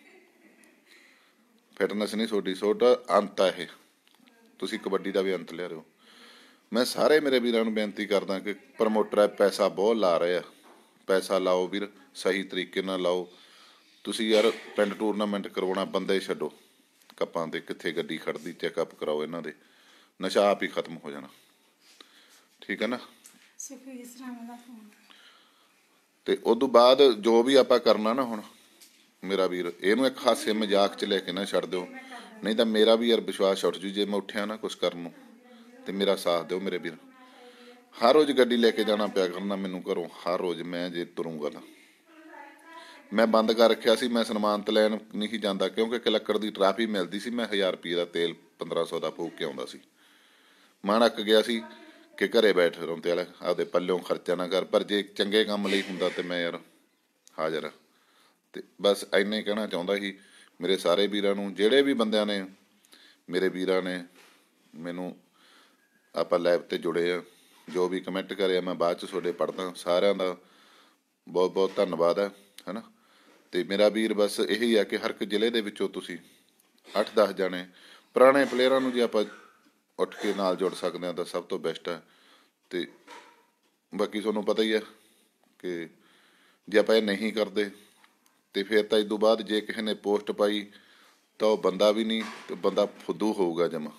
ਫਿਟਨੈਸ ਨਹੀਂ ਤੁਹਾਡੀ, ਤੁਹਾਡਾ ਅੰਤ ਆ ਇਹ। ਤੁਸੀਂ ਕਬੱਡੀ ਦਾ ਵੀ ਅੰਤ ਲਿਆ ਰਹੇ। ਹੋ ਮੈਂ ਸਾਰੇ ਮੇਰੇ ਵੀਰਾਂ ਨੂੰ ਬੇਨਤੀ ਕਰਦਾ ਕਿ ਪ੍ਰਮੋਟਰ ਹੈ ਪੈਸਾ ਬਹੁਤ ਲਾ ਰਹੇ ਆ। ਪੈਸਾ ਲਾਓ ਵੀਰ, ਸਹੀ ਤਰੀਕੇ ਨਾਲ ਲਾਓ। ਤੁਸੀਂ ਯਾਰ ਪਿੰਡ ਟੂਰਨਾਮੈਂਟ ਕਰਵਾਉਣਾ, ਬੰਦੇ ਛੱਡੋ। ਕੱਪਾਂ ਤੇ ਕਿੱਥੇ ਗੱਡੀ ਖੜਦੀ ਚੈੱਕਅਪ ਕਰਾਓ ਇਹਨਾਂ ਦੇ। ਨਸ਼ਾ ਆਪ ਹੀ ਖਤਮ ਹੋ ਜਾਣਾ। ਠੀਕ ਹੈ ਨਾ? ਸੁਖਵੀਰ ਸਰਾਵਾਂ ਦਾ ਫੋਨ ਤੇ ਉਦੋਂ ਬਾਅਦ ਜੋ ਵੀ ਆਪਾਂ ਕਰਨਾ ਨਾ ਹੁਣ, ਮੇਰਾ ਵੀਰ, ਇਹਨੂੰ ਇੱਕ ਹਾਸੇ ਮਜ਼ਾਕ 'ਚ ਲੈ ਕੇ ਨਾ ਛੱਡ ਦਿਓ। ਨਹੀਂ ਤਾਂ ਮੇਰਾ ਵੀ ਯਾਰ ਵਿਸ਼ਵਾਸ ਉੱਠ ਜੂ ਜੇ ਮੈਂ ਉੱਠਿਆ ਨਾ ਕੁਝ ਕਰਨ ਨੂੰ, ਤੇ ਮੇਰਾ ਸਾਥ ਦਿਓ ਮੇਰੇ ਵੀਰ। ਹਰ ਰੋਜ਼ ਗੱਡੀ ਲੈ ਕੇ ਜਾਣਾ ਪਿਆ ਕਰਨਾ ਮੈਨੂੰ ਘਰੋਂ, ਹਰ ਰੋਜ਼ ਮੈਂ ਜੇ ਤੁਰੂੰਗਾ ਨਾ। ਮੈਂ ਬੰਦ ਕਰ ਰੱਖਿਆ ਸੀ, ਮੈਂ ਸਨਮਾਨਤ ਲੈਣ ਨਹੀਂ ਜਾਂਦਾ ਕਿਉਂਕਿ ਇੱਕ ਦੀ ਟਰਾਫੀ ਮਿਲਦੀ ਸੀ, ਮੈਂ 1000 ਰੁਪਏ ਦਾ ਤੇਲ 1500 ਦਾ ਫੂਕ ਕੇ ਆਉਂਦਾ ਸੀ। ਮਨ ਅੱਕ ਗਿਆ ਸੀ ਕਿ ਘਰੇ ਬੈਠ ਰੋਂਤੇ ਵਾਲਾ, ਆਪਦੇ ਪੱਲਿਓਂ ਖਰਚਾ ਨਾ ਕਰ, ਪਰ ਜੇ ਚੰਗੇ ਕੰਮ ਲਈ ਹੁੰਦਾ ਤੇ ਮੈਂ ਯਾਰ ਹਾਜ਼ਰ ਆ। ਤੇ ਬਸ ਐਨੇ ਹੀ ਕਹਿਣਾ ਚਾਹੁੰਦਾ ਸੀ, ਮੇਰੇ ਸਾਰੇ ਵੀਰਾਂ ਨੂੰ, ਜਿਹੜੇ ਵੀ ਬੰਦਿਆਂ ਨੇ, ਮੇਰੇ ਵੀਰਾਂ ਨੇ ਮੈਨੂੰ ਆਪਾਂ ਲੈਬ ਤੇ ਜੁੜੇ ਆ, ਜੋ ਵੀ ਕਮੈਂਟ ਕਰਿਆ ਮੈਂ ਬਾਅਦ ਚ ਤੁਹਾਡੇ ਪੜਦਾ ਸਾਰਿਆਂ ਦਾ ਬਹੁਤ ਬਹੁਤ ਧੰਨਵਾਦ ਹੈ, ਹੈਨਾ ਤੇ ਮੇਰਾ ਵੀਰ ਬਸ ਇਹੀ ਆ ਕਿ ਹਰ ਇੱਕ ਜ਼ਿਲ੍ਹੇ ਦੇ ਵਿੱਚੋਂ ਤੁਸੀਂ 8-10 ਜਾਣੇ, ਪੁਰਾਣੇ ਪਲੇਅਰਾਂ ਨੂੰ ਜੇ ਆਪਾਂ ਉੱਠ ਕੇ ਨਾਲ ਜੁੜ ਸਕਦੇ ਆ ਤਾਂ ਸਭ ਤੋਂ ਬੈਸਟ ਹੈ। ਤੇ ਬਾਕੀ ਤੁਹਾਨੂੰ ਪਤਾ ਹੀ ਹੈ ਕਿ ਜੇ ਆਪਾਂ ਇਹ ਨਹੀਂ ਕਰਦੇ, ਤੇ ਫਿਰ ਤਾਂ ਇਸ ਤੋਂ ਬਾਅਦ ਜੇ ਕਿਸੇ ਨੇ ਪੋਸਟ ਪਾਈ ਤਾਂ ਉਹ ਬੰਦਾ ਵੀ ਨਹੀਂ, ਤੇ ਬੰਦਾ ਫੁੱਦੂ ਹੋਊਗਾ ਜਮਾ।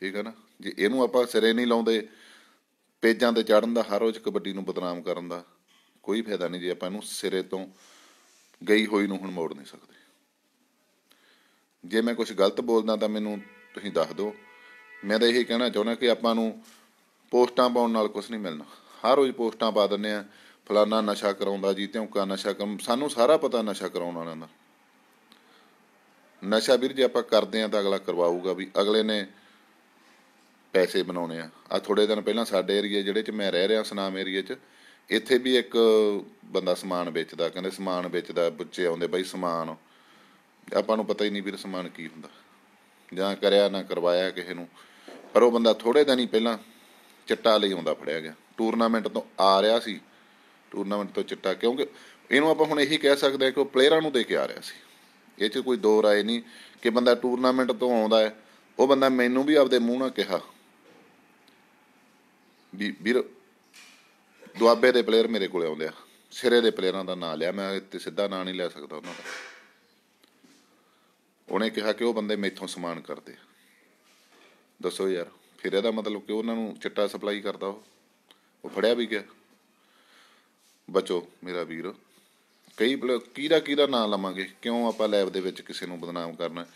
ਠੀਕ ਹੈ ਨਾ? ਜੇ ਇਹਨੂੰ ਆਪਾਂ ਸਿਰੇ ਨਹੀਂ ਲਾਉਂਦੇ, ਪੇਜਾਂ ਤੇ ਚੜਨ ਦਾ, ਹਰ ਰੋਜ਼ ਕਬੱਡੀ ਨੂੰ ਬਦਨਾਮ ਕਰਨ ਦਾ, ਕੋਈ ਫਾਇਦਾ ਨਹੀਂ ਜੇ ਆਪਾਂ ਇਹਨੂੰ ਸਿਰੇ ਤੋਂ ਗਈ ਹੋਈ ਨੂੰ ਹੁਣ ਮੋੜ ਨਹੀਂ ਸਕਦੇ। ਜੇ ਮੈਂ ਕੁਝ ਗਲਤ ਬੋਲਦਾ ਤਾਂ ਮੈਨੂੰ ਤੁਸੀਂ ਦੱਸ ਦਿਓ। ਮੈਂ ਤਾਂ ਇਹੀ ਕਹਿਣਾ ਚਾਹੁੰਦਾ ਕਿ ਆਪਾਂ ਨੂੰ ਪੋਸਟਾਂ ਪਾਉਣ ਨਾਲ ਕੁਝ ਨਹੀਂ ਮਿਲਣਾ। ਹਰ ਰੋਜ਼ ਪੋਸਟਾਂ ਪਾ ਦਿੰਦੇ ਆ ਫਲਾਨਾ ਨਸ਼ਾ ਕਰਾਉਂਦਾ ਜੀ ਧਿਉਂਕਾ ਨਸ਼ਾ ਕਰ ਸਾਨੂੰ ਸਾਰਾ ਪਤਾ ਨਸ਼ਾ ਕਰਾਉਣ ਵਾਲਿਆਂ ਦਾ। ਨਸ਼ਾ ਵੀਰ ਜੇ ਆਪਾਂ ਕਰਦੇ ਆ ਤਾਂ ਅਗਲਾ ਕਰਵਾਊਗਾ ਵੀ ਅਗਲੇ ਨੇ ਪੈਸੇ ਬਣਾਉਣੇ ਆ। ਆ ਥੋੜੇ ਦਿਨ ਪਹਿਲਾਂ ਸਾਡੇ ਏਰੀਏ ਜਿਹੜੇ ਚ ਮੈਂ ਰਹਿ ਰਿਹਾ, ਸਨਾਮ ਏਰੀਏ ਚ, ਇੱਥੇ ਵੀ ਇੱਕ ਬੰਦਾ ਸਮਾਨ ਵੇਚਦਾ, ਕਹਿੰਦੇ ਸਮਾਨ ਵੇਚਦਾ ਬੱਚੇ ਆਉਂਦੇ, ਬਾਈ ਸਮਾਨ, ਆਪਾਂ ਨੂੰ ਪਤਾ ਹੀ ਨਹੀਂ ਵੀਰ ਸਮਾਨ ਕੀ ਹੁੰਦਾ। ਜਾਂ ਕਰਿਆ ਨਾ ਕਰਵਾਇਆ ਕਿਸੇ ਨੂੰ, ਪਰ ਉਹ ਬੰਦਾ ਥੋੜੇ ਦਿਨ ਹੀ ਪਹਿਲਾਂ ਚਿੱਟਾ ਲਈ ਆਉਂਦਾ ਫੜਿਆ ਗਿਆ। ਟੂਰਨਾਮੈਂਟ ਤੋਂ ਆ ਰਿਹਾ ਸੀ। ਟੂਰਨਾਮੈਂਟ ਤੋਂ ਚਿੱਟਾ, ਕਿਉਂਕਿ ਇਹਨੂੰ ਆਪਾਂ ਹੁਣ ਇਹੀ ਕਹਿ ਸਕਦੇ ਹਾਂ ਕਿ ਉਹ ਪਲੇਅਰਾਂ ਨੂੰ ਦੇ ਕੇ ਆ ਰਿਹਾ ਸੀ। ਇਹ 'ਚ ਕੋਈ ਦੋ ਰਾਏ ਨਹੀਂ ਕਿ ਬੰਦਾ ਟੂਰਨਾਮੈਂਟ ਤੋਂ ਆਉਂਦਾ ਹੈ। ਉਹ ਬੰਦਾ ਮੈਨੂੰ ਵੀ ਆਪਦੇ ਮੂੰਹ ਨਾਲ ਕਿਹਾ ਵੀ ਵੀਰ, ਦੁਆਬੇ ਦੇ ਪਲੇਅਰ ਮੇਰੇ ਕੋਲੇ ਆਉਂਦੇ ਆ। ਸਿਰੇ ਦੇ ਪਲੇਅਰਾਂ ਦਾ ਨਾਂ ਲਿਆ, ਮੈਂ ਤੇ ਸਿੱਧਾ ਨਾਂ ਨਹੀਂ ਲੈ ਸਕਦਾ ਉਹਨਾਂ ਦਾ। ਉਹਨੇ ਕਿਹਾ ਕਿ ਉਹ ਬੰਦੇ ਮੈਥੋਂ ਸਮਾਨ ਕਰਦੇ ਦੱਸੋ ਯਾਰ, ਫਿਰ ਇਹਦਾ ਮਤਲਬ ਕਿ ਉਹਨਾਂ ਨੂੰ ਚਿੱਟਾ ਸਪਲਾਈ ਕਰਦਾ ਉਹ? ਉਹ ਫੜਿਆ ਵੀ ਗਿਆ? ਬਚੋ ਮੇਰਾ ਵੀਰ। ਕਈ ਕਿਹਦਾ ਕਿਹਦਾ ਨਾਂ ਲਵਾਂਗੇ? ਕਿਉਂ ਆਪਾਂ ਲੈਬ ਦੇ ਵਿੱਚ ਕਿਸੇ ਨੂੰ ਬਦਨਾਮ ਕਰਨਾ?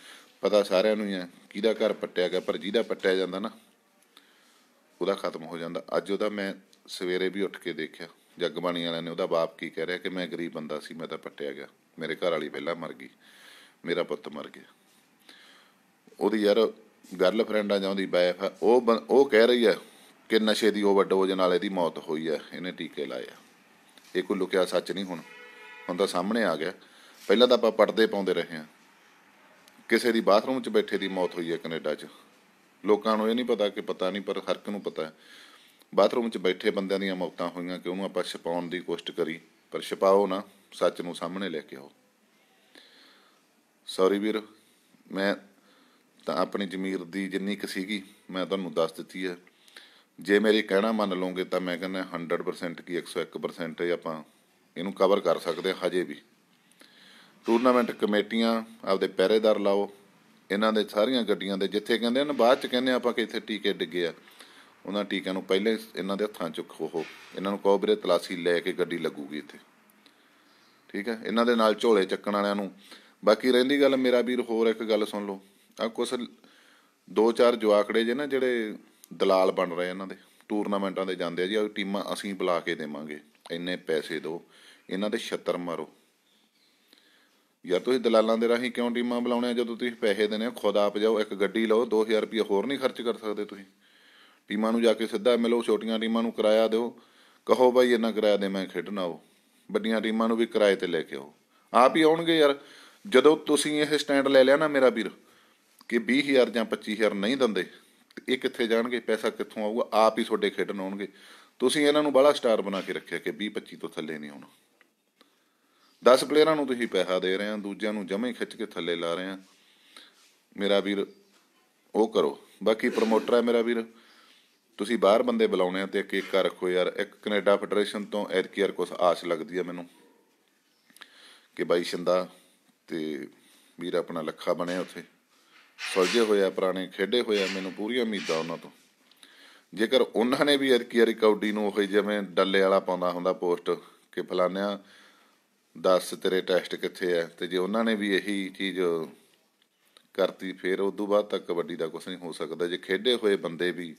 ਪਤਾ ਸਾਰਿਆਂ ਨੂੰ ਹੀ ਹੈ, ਕਿਹਦਾ ਘਰ ਪੱਟਿਆ ਗਿਆ, ਪਰ ਜਿਹਦਾ ਪੱਟਿਆ ਜਾਂਦਾ ਨਾ, ਉਹਦਾ ਖਤਮ ਹੋ ਜਾਂਦਾ। ਅੱਜ ਉਹਦਾ ਮੈਂ ਸਵੇਰੇ ਵੀ ਉੱਠ ਕੇ ਦੇਖਿਆ ਜਗਬਾਣੀ ਵਾਲਿਆਂ ਨੇ ਉਹਦਾ ਬਾਪ ਕੀ ਕਹਿ ਰਿਹਾ ਕਿ ਮੈਂ ਗਰੀਬ ਬੰਦਾ ਸੀ, ਮੈਂ ਤਾਂ ਪੱਟਿਆ ਗਿਆ। ਮੇਰੇ ਘਰ ਵਾਲੀ ਪਹਿਲਾਂ ਮਰ ਗਈ। ਮੇਰਾ ਪੁੱਤ ਮਰ ਗਿਆ। ਉਹਦੀ ਯਾਰ ਗਰਲਫ੍ਰੈਂਡ ਆ ਜਾਂ ਉਹਦੀ ਵਾਈਫ ਆ, ਉਹ ਬੰ- ਉਹ ਕਹਿ ਰਹੀ ਹੈ ਕਿ ਨਸ਼ੇ ਦੀ ਓਵਰਡੋਜ਼ ਨਾਲ ਇਹਦੀ ਮੌਤ ਹੋਈ ਹੈ ਇਹਨੇ ਟੀਕੇ ਲਾਏ ਆ। ਇਹ ਕੋਈ ਲੁਕਿਆ ਸੱਚ ਨਹੀਂ ਹੁਣ। ਹੁਣ ਤਾਂ ਸਾਹਮਣੇ ਆ ਗਿਆ। ਪਹਿਲਾਂ ਤਾਂ ਆਪਾਂ ਪਰਦੇ ਪਾਉਂਦੇ ਰਹੇ ਹਾਂ। ਕਿਸੇ ਦੀ ਬਾਥਰੂਮ 'ਚ ਬੈਠੇ ਦੀ ਮੌਤ ਹੋਈ ਹੈ ਕੈਨੇਡਾ 'ਚ। ਲੋਕਾਂ ਨੂੰ ਇਹ ਨਹੀਂ ਪਤਾ ਕਿ ਪਤਾ ਨਹੀਂ, ਪਰ ਹਰ ਇੱਕ ਨੂੰ ਪਤਾ ਹੈ। ਬਾਥਰੂਮ 'ਚ ਬੈਠੇ ਬੰਦਿਆਂ ਦੀਆਂ ਮੌਤਾਂ ਹੋਈਆਂ ਕਿ ਉਹਨੂੰ ਆਪਾਂ ਛਪਾਉਣ ਦੀ ਕੋਸ਼ਿਸ਼ ਕਰੀ, ਪਰ ਛਪਾਓ ਨਾ, ਸੱਚ ਨੂੰ ਸਾਹਮਣੇ ਲੈ ਕੇ ਆਓ। ਸੌਰੀ ਵੀਰ, ਮੈਂ ਤਾਂ ਆਪਣੀ ਜ਼ਮੀਰ ਦੀ ਜਿੰਨੀ ਕੁ ਸੀਗੀ, ਮੈਂ ਤੁਹਾਨੂੰ ਦੱਸ ਦਿੱਤੀ ਹੈ। ਜੇ ਮੇਰੀ ਕਹਿਣਾ ਮੰਨ ਲਓਗੇ ਤਾਂ ਮੈਂ ਕਹਿੰਦਾ 100% ਕੀ 101% ਹੀ, ਆਪਾਂ ਇਹਨੂੰ ਕਵਰ ਕਰ ਸਕਦੇ ਹਾਂ ਹਜੇ ਵੀ। ਟੂਰਨਾਮੈਂਟ ਕਮੇਟੀਆਂ ਆਪਦੇ ਪਹਿਰੇਦਾਰ ਲਾਓ, ਇਹਨਾਂ ਦੇ ਸਾਰੀਆਂ ਗੱਡੀਆਂ ਦੇ, ਜਿੱਥੇ ਕਹਿੰਦੇ ਨੇ, ਬਾਅਦ ਚ ਕਹਿੰਦੇ ਆਪਾਂ ਕਿ ਇੱਥੇ ਟੀਕੇ ਡਿੱਗੇ ਆ, ਉਹਨਾਂ ਟੀਕਿਆਂ ਨੂੰ ਪਹਿਲੇ ਇਹਨਾਂ ਦੇ ਹੱਥਾਂ ਚ ਖੋਹੋ ਇਹਨਾਂ ਨੂੰ ਕਹੋ ਵੀਰੇ ਤਲਾਸੀ ਲੈ ਕੇ ਗੱਡੀ ਲੱਗੂਗੀ ਇੱਥੇ। ਠੀਕ ਹੈ, ਇਹਨਾਂ ਦੇ ਨਾਲ ਝੋਲੇ ਚੱਕਣ ਵਾਲਿਆਂ ਨੂੰ ਬਾਕੀ ਰਹਿੰਦੀ ਗੱਲ, ਮੇਰਾ ਵੀਰ ਹੋਰ ਇੱਕ ਗੱਲ ਸੁਣ ਲਓ। ਆ ਕੁਛ ਦੋ ਚਾਰ ਜਵਾਕੜੇ ਜੇ ਨਾ ਜਿਹੜੇ ਦਲਾਲ ਬਣ ਰਹੇ ਇਹਨਾਂ ਦੇ, ਟੂਰਨਾਮੈਂਟਾਂ ਦੇ ਜਾਂਦੇ ਆ ਜੀ, ਆਹ ਟੀਮਾਂ ਅਸੀਂ ਬੁਲਾ ਕੇ ਦੇਵਾਂਗੇ। ਇੰਨੇ ਪੈਸੇ ਦਿਓ ਇਹਨਾਂ ਦੇ ਛੱਤਰ ਮਾਰੋ। ਯਾਰ ਤੁਸੀਂ ਦਲਾਲਾਂ ਦੇ ਰਾਹੀਂ ਕਿਉਂ ਟੀਮਾਂ ਬੁਲਾਉਣੇ ਆ? ਜਦੋਂ ਤੁਸੀਂ ਪੈਸੇ ਦੇਣੇ ਆ, ਖੁਦ ਆਪ ਜਾਓ, ਇੱਕ ਗੱਡੀ ਲਓ 2000 ਰੁਪਏ ਹੋਰ ਨਹੀਂ ਖਰਚ ਕਰ ਸਕਦੇ ਤੁਸੀਂ। ਟੀਮਾਂ ਨੂੰ ਜਾ ਕੇ ਸਿੱਧਾ ਮਿਲੋ, ਛੋਟੀਆਂ ਟੀਮਾਂ ਨੂੰ ਕਿਰਾਇਆ ਦਿਓ। ਕਹੋ ਬਾਈ, ਇੰਨਾ ਕਿਰਾਇਆ ਦੇ ਮੈਂ ਖੇਡਣ ਆਓ। ਵੱਡੀਆਂ ਟੀਮਾਂ ਨੂੰ ਵੀ ਕਿਰਾਏ ਤੇ ਲੈ ਕੇ ਆਓ। ਆਪ ਹੀ ਆਉਣਗੇ ਯਾਰ। ਜਦੋਂ ਤੁਸੀਂ ਇਹ ਸਟੈਂਡ ਲੈ ਲਿਆ ਨਾ ਮੇਰਾ ਵੀਰ, ਕਿ 20000 ਜਾਂ 25000 ਨਹੀਂ ਦਿੰਦੇ ਇਹ ਕਿੱਥੇ ਜਾਣਗੇ, ਪੈਸਾ ਕਿੱਥੋਂ ਆਊਗਾ, ਆਪ ਹੀ ਤੁਹਾਡੇ ਖੇਡਣ ਆਉਣਗੇ। ਤੁਸੀਂ ਇਹਨਾਂ ਨੂੰ ਬੜਾ ਸਟਾਰ ਬਣਾ ਕੇ ਰੱਖਿਆ ਕਿ 20 25 ਤੋਂ ਥੱਲੇ ਨਹੀਂ ਆਉਣਾ। 10 ਪਲੇਅਰਾਂ ਨੂੰ ਤੁਸੀਂ ਪੈਸਾ ਦੇ ਰਹੇ ਆ, ਦੂਜਿਆਂ ਨੂੰ ਜਮੇ ਖਿੱਚ ਕੇ ਥੱਲੇ ਲਾ ਰਹੇ ਆ। ਮੇਰਾ ਵੀਰ, ਉਹ ਕਰੋ। ਬਾਕੀ ਪ੍ਰਮੋਟਰ ਹੈ ਮੇਰਾ ਵੀਰ, ਤੁਸੀਂ ਬਾਹਰ ਬੰਦੇ ਬੁਲਾਉਣੇ ਆ ਤੇ ਇੱਕ ਇੱਕ ਰੱਖੋ ਯਾਰ। ਇੱਕ ਕੈਨੇਡਾ ਫੈਡਰੇਸ਼ਨ ਤੋਂ ਐਤਕੀ ਯਾਰ ਕੁਛ ਆਸ ਲੱਗਦੀ ਆ ਮੈਨੂੰ, ਕਿ ਬਾਈ ਸ਼ਿੰਦਾ ਤੇ ਵੀਰ ਆਪਣਾ ਲੱਖਾ ਬਣਿਆ ਉੱਥੇ। ਸੁਲਝੇ ਹੋਏ ਆ ਪੁਰਾਣੇ ਖੇਡੇ ਹੋਏ ਆ ਮੈਨੂੰ ਪੂਰੀਆਂ ਉਮੀਦਾਂ ਉਹਨਾਂ ਤੋਂ। ਜੇਕਰ ਉਹਨਾਂ ਨੇ ਵੀ ਐਤਕੀ ਯਾਰੀ ਨੂੰ ਉਹ ਜਿਵੇਂ ਡੱਲੇ ਵਾਲਾ ਪਾਉਂਦਾ ਹੁੰਦਾ ਪੋਸਟ ਕਿ ਫਲਾਨਿਆਂ ਦੱਸ ਤੇਰੇ ਟੈਸਟ ਕਿੱਥੇ ਆ ਤੇ ਜੇ ਉਹਨਾਂ ਨੇ ਵੀ ਇਹੀ ਚੀਜ਼ ਕਰਤੀ, ਫਿਰ ਉਦੋਂ ਬਾਅਦ ਤੱਕ ਕਬੱਡੀ ਦਾ ਕੁਝ ਨਹੀਂ ਹੋ ਸਕਦਾ। ਜੇ ਖੇਡੇ ਹੋਏ ਬੰਦੇ ਵੀ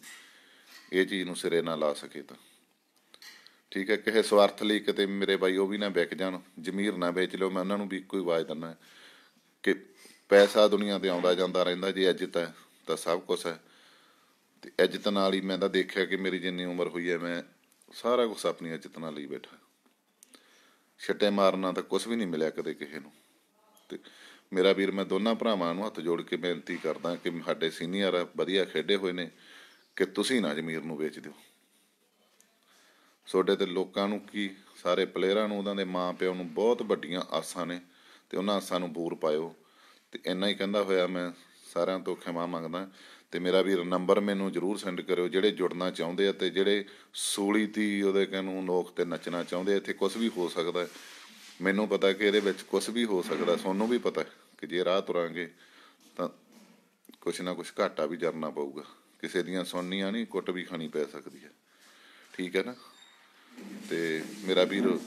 ਇਹ ਚੀਜ਼ ਨੂੰ ਸਿਰੇ ਨਾ ਲਾ ਸਕੇ ਤਾਂ। ਠੀਕ ਹੈ, ਕਿਸੇ ਸਵਾਰਥ ਲਈ ਕਿਤੇ ਮੇਰੇ ਬਾਈ ਉਹ ਵੀ ਨਾ ਵਿਕ ਜਾਣ, ਜ਼ਮੀਰ ਨਾ ਵੇਚ ਲਿਓ, ਮੈਂ ਉਹਨਾਂ ਨੂੰ ਵੀ ਇੱਕੋ ਹੀ ਆਵਾਜ਼ ਦਿੰਦਾ ਕਿ ਪੈਸਾ ਦੁਨੀਆ ਤੇ ਆਉਂਦਾ ਜਾਂਦਾ ਰਹਿੰਦਾ ਜੇ ਇੱਜ਼ਤ ਹੈ, ਤਾਂ ਸਭ ਕੁਝ ਹੈ। ਤੇ ਇੱਜ਼ਤ ਨਾਲ ਹੀ ਮੈਂ ਤਾਂ ਦੇਖਿਆ ਕਿ ਮੇਰੀ ਜਿੰਨੀ ਉਮਰ ਹੋਈ ਹੈ, ਮੈਂ ਸਾਰਾ ਕੁਝ ਆਪਣੀ ਇੱਜ਼ਤ ਨਾਲ ਲਈ ਬੈਠਾ। ਛੱਟੇ ਮਾਰਨਾ ਤਾਂ ਕੁਝ ਵੀ ਨਹੀਂ ਮਿਲਿਆ ਕਦੇ ਕਿਸੇ ਨੂੰ। ਤੇ ਮੇਰਾ ਵੀਰ, ਮੈਂ ਦੋਨਾਂ ਭਰਾਵਾਂ ਨੂੰ ਹੱਥ ਜੋੜ ਕੇ ਬੇਨਤੀ ਕਰਦਾ ਕਿ ਸਾਡੇ ਸੀਨੀਅਰ ਵਧੀਆ ਖੇਡੇ ਹੋਏ ਨੇ, ਕਿ ਤੁਸੀਂ ਨਾ ਜ਼ਮੀਰ ਨੂੰ ਵੇਚ ਦਿਓ। ਤੁਹਾਡੇ ਤੇ ਲੋਕਾਂ ਨੂੰ ਕੀ, ਸਾਰੇ ਪਲੇਅਰਾਂ ਨੂੰ, ਉਹਨਾਂ ਦੇ ਮਾਂ ਪਿਓ ਨੂੰ ਬਹੁਤ ਵੱਡੀਆਂ ਆਸਾਂ ਨੇ, ਤੇ ਉਹਨਾਂ ਆਸਾਂ ਨੂੰ ਬੂਰ ਪਾਇਓ। ਤੇ ਇੰਨਾ ਹੀ ਕਹਿੰਦਾ ਹੋਇਆ ਮੈਂ ਸਾਰਿਆਂ ਤੋਂ ਖਿਮਾ ਮੰਗਦਾ, ਤੇ ਮੇਰਾ ਵੀ ਨੰਬਰ ਮੈਨੂੰ ਜਰੂਰ ਸੈਂਡ ਕਰਿਓ, ਜਿਹੜੇ ਜੁੜਨਾ ਚਾਹੁੰਦੇ ਆ ਤੇ ਜਿਹੜੇ ਸੂਲੀ ਤੀ ਉਹਦੇ ਕਾਨੂੰ ਨੋਕ ਤੇ ਨੱਚਣਾ ਚਾਹੁੰਦੇ ਇੱਥੇ ਕੁਝ ਵੀ ਹੋ ਸਕਦਾ। ਮੈਨੂੰ ਪਤਾ ਕਿ ਇਹਦੇ ਵਿੱਚ ਕੁਝ ਵੀ ਹੋ ਸਕਦਾ, ਸੋਨੂੰ ਵੀ ਪਤਾ ਕਿ ਜੇ ਰਾਹ ਤੁਰਾਂਗੇ, ਤਾਂ ਕੁਛ ਨਾ ਕੁਛ ਘਾਟਾ ਵੀ ਜਰਨਾ ਪਊਗਾ। ਕਿਸੇ ਦੀਆਂ ਸੁਣਨੀਆਂ ਨਹੀਂ, ਕੁੱਟ ਵੀ ਖਾਣੀ ਪੈ ਸਕਦੀ ਹੈ। ਠੀਕ ਹੈ ਨਾ? ਤੇ ਮੇਰਾ ਵੀਰ,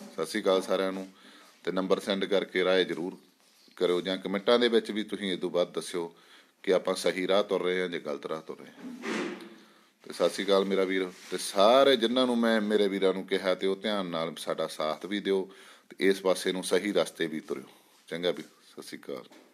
ਸਤਿ ਸ਼੍ਰੀ ਅਕਾਲ ਸਾਰਿਆਂ ਨੂੰ। ਤੇ ਨੰਬਰ ਸੈਂਡ ਕਰਕੇ ਰਾਏ ਜਰੂਰ ਕਰਿਓ ਜਾਂ ਕਮੈਂਟਾਂ ਦੇ ਵਿੱਚ ਵੀ ਤੁਸੀਂ ਇਸ ਤੋਂ ਬਾਅਦ ਦੱਸਿਓ ਕਿ ਆਪਾਂ ਸਹੀ ਰਾਹ ਤੁਰ ਰਹੇ ਹਾਂ ਜਾਂ ਗਲਤ ਰਾਹ ਤੁਰ ਰਹੇ ਹਾਂ। ਤੇ ਸਤਿ ਸ਼੍ਰੀ ਅਕਾਲ ਮੇਰਾ ਵੀਰ। ਤੇ ਸਾਰੇ ਜਿਨ੍ਹਾਂ ਨੂੰ ਮੈਂ ਮੇਰੇ ਵੀਰਾਂ ਨੂੰ ਕਿਹਾ ਤੇ ਉਹ ਧਿਆਨ ਨਾਲ ਸਾਡਾ ਸਾਥ ਵੀ ਦਿਓ ਤੇ ਇਸ ਪਾਸੇ ਨੂੰ ਸਹੀ ਰਸਤੇ ਵੀ ਤੁਰਿਓ। ਚੰਗਾ ਵੀ ਸਤਿ ਸ਼੍ਰੀ ਅਕਾਲ।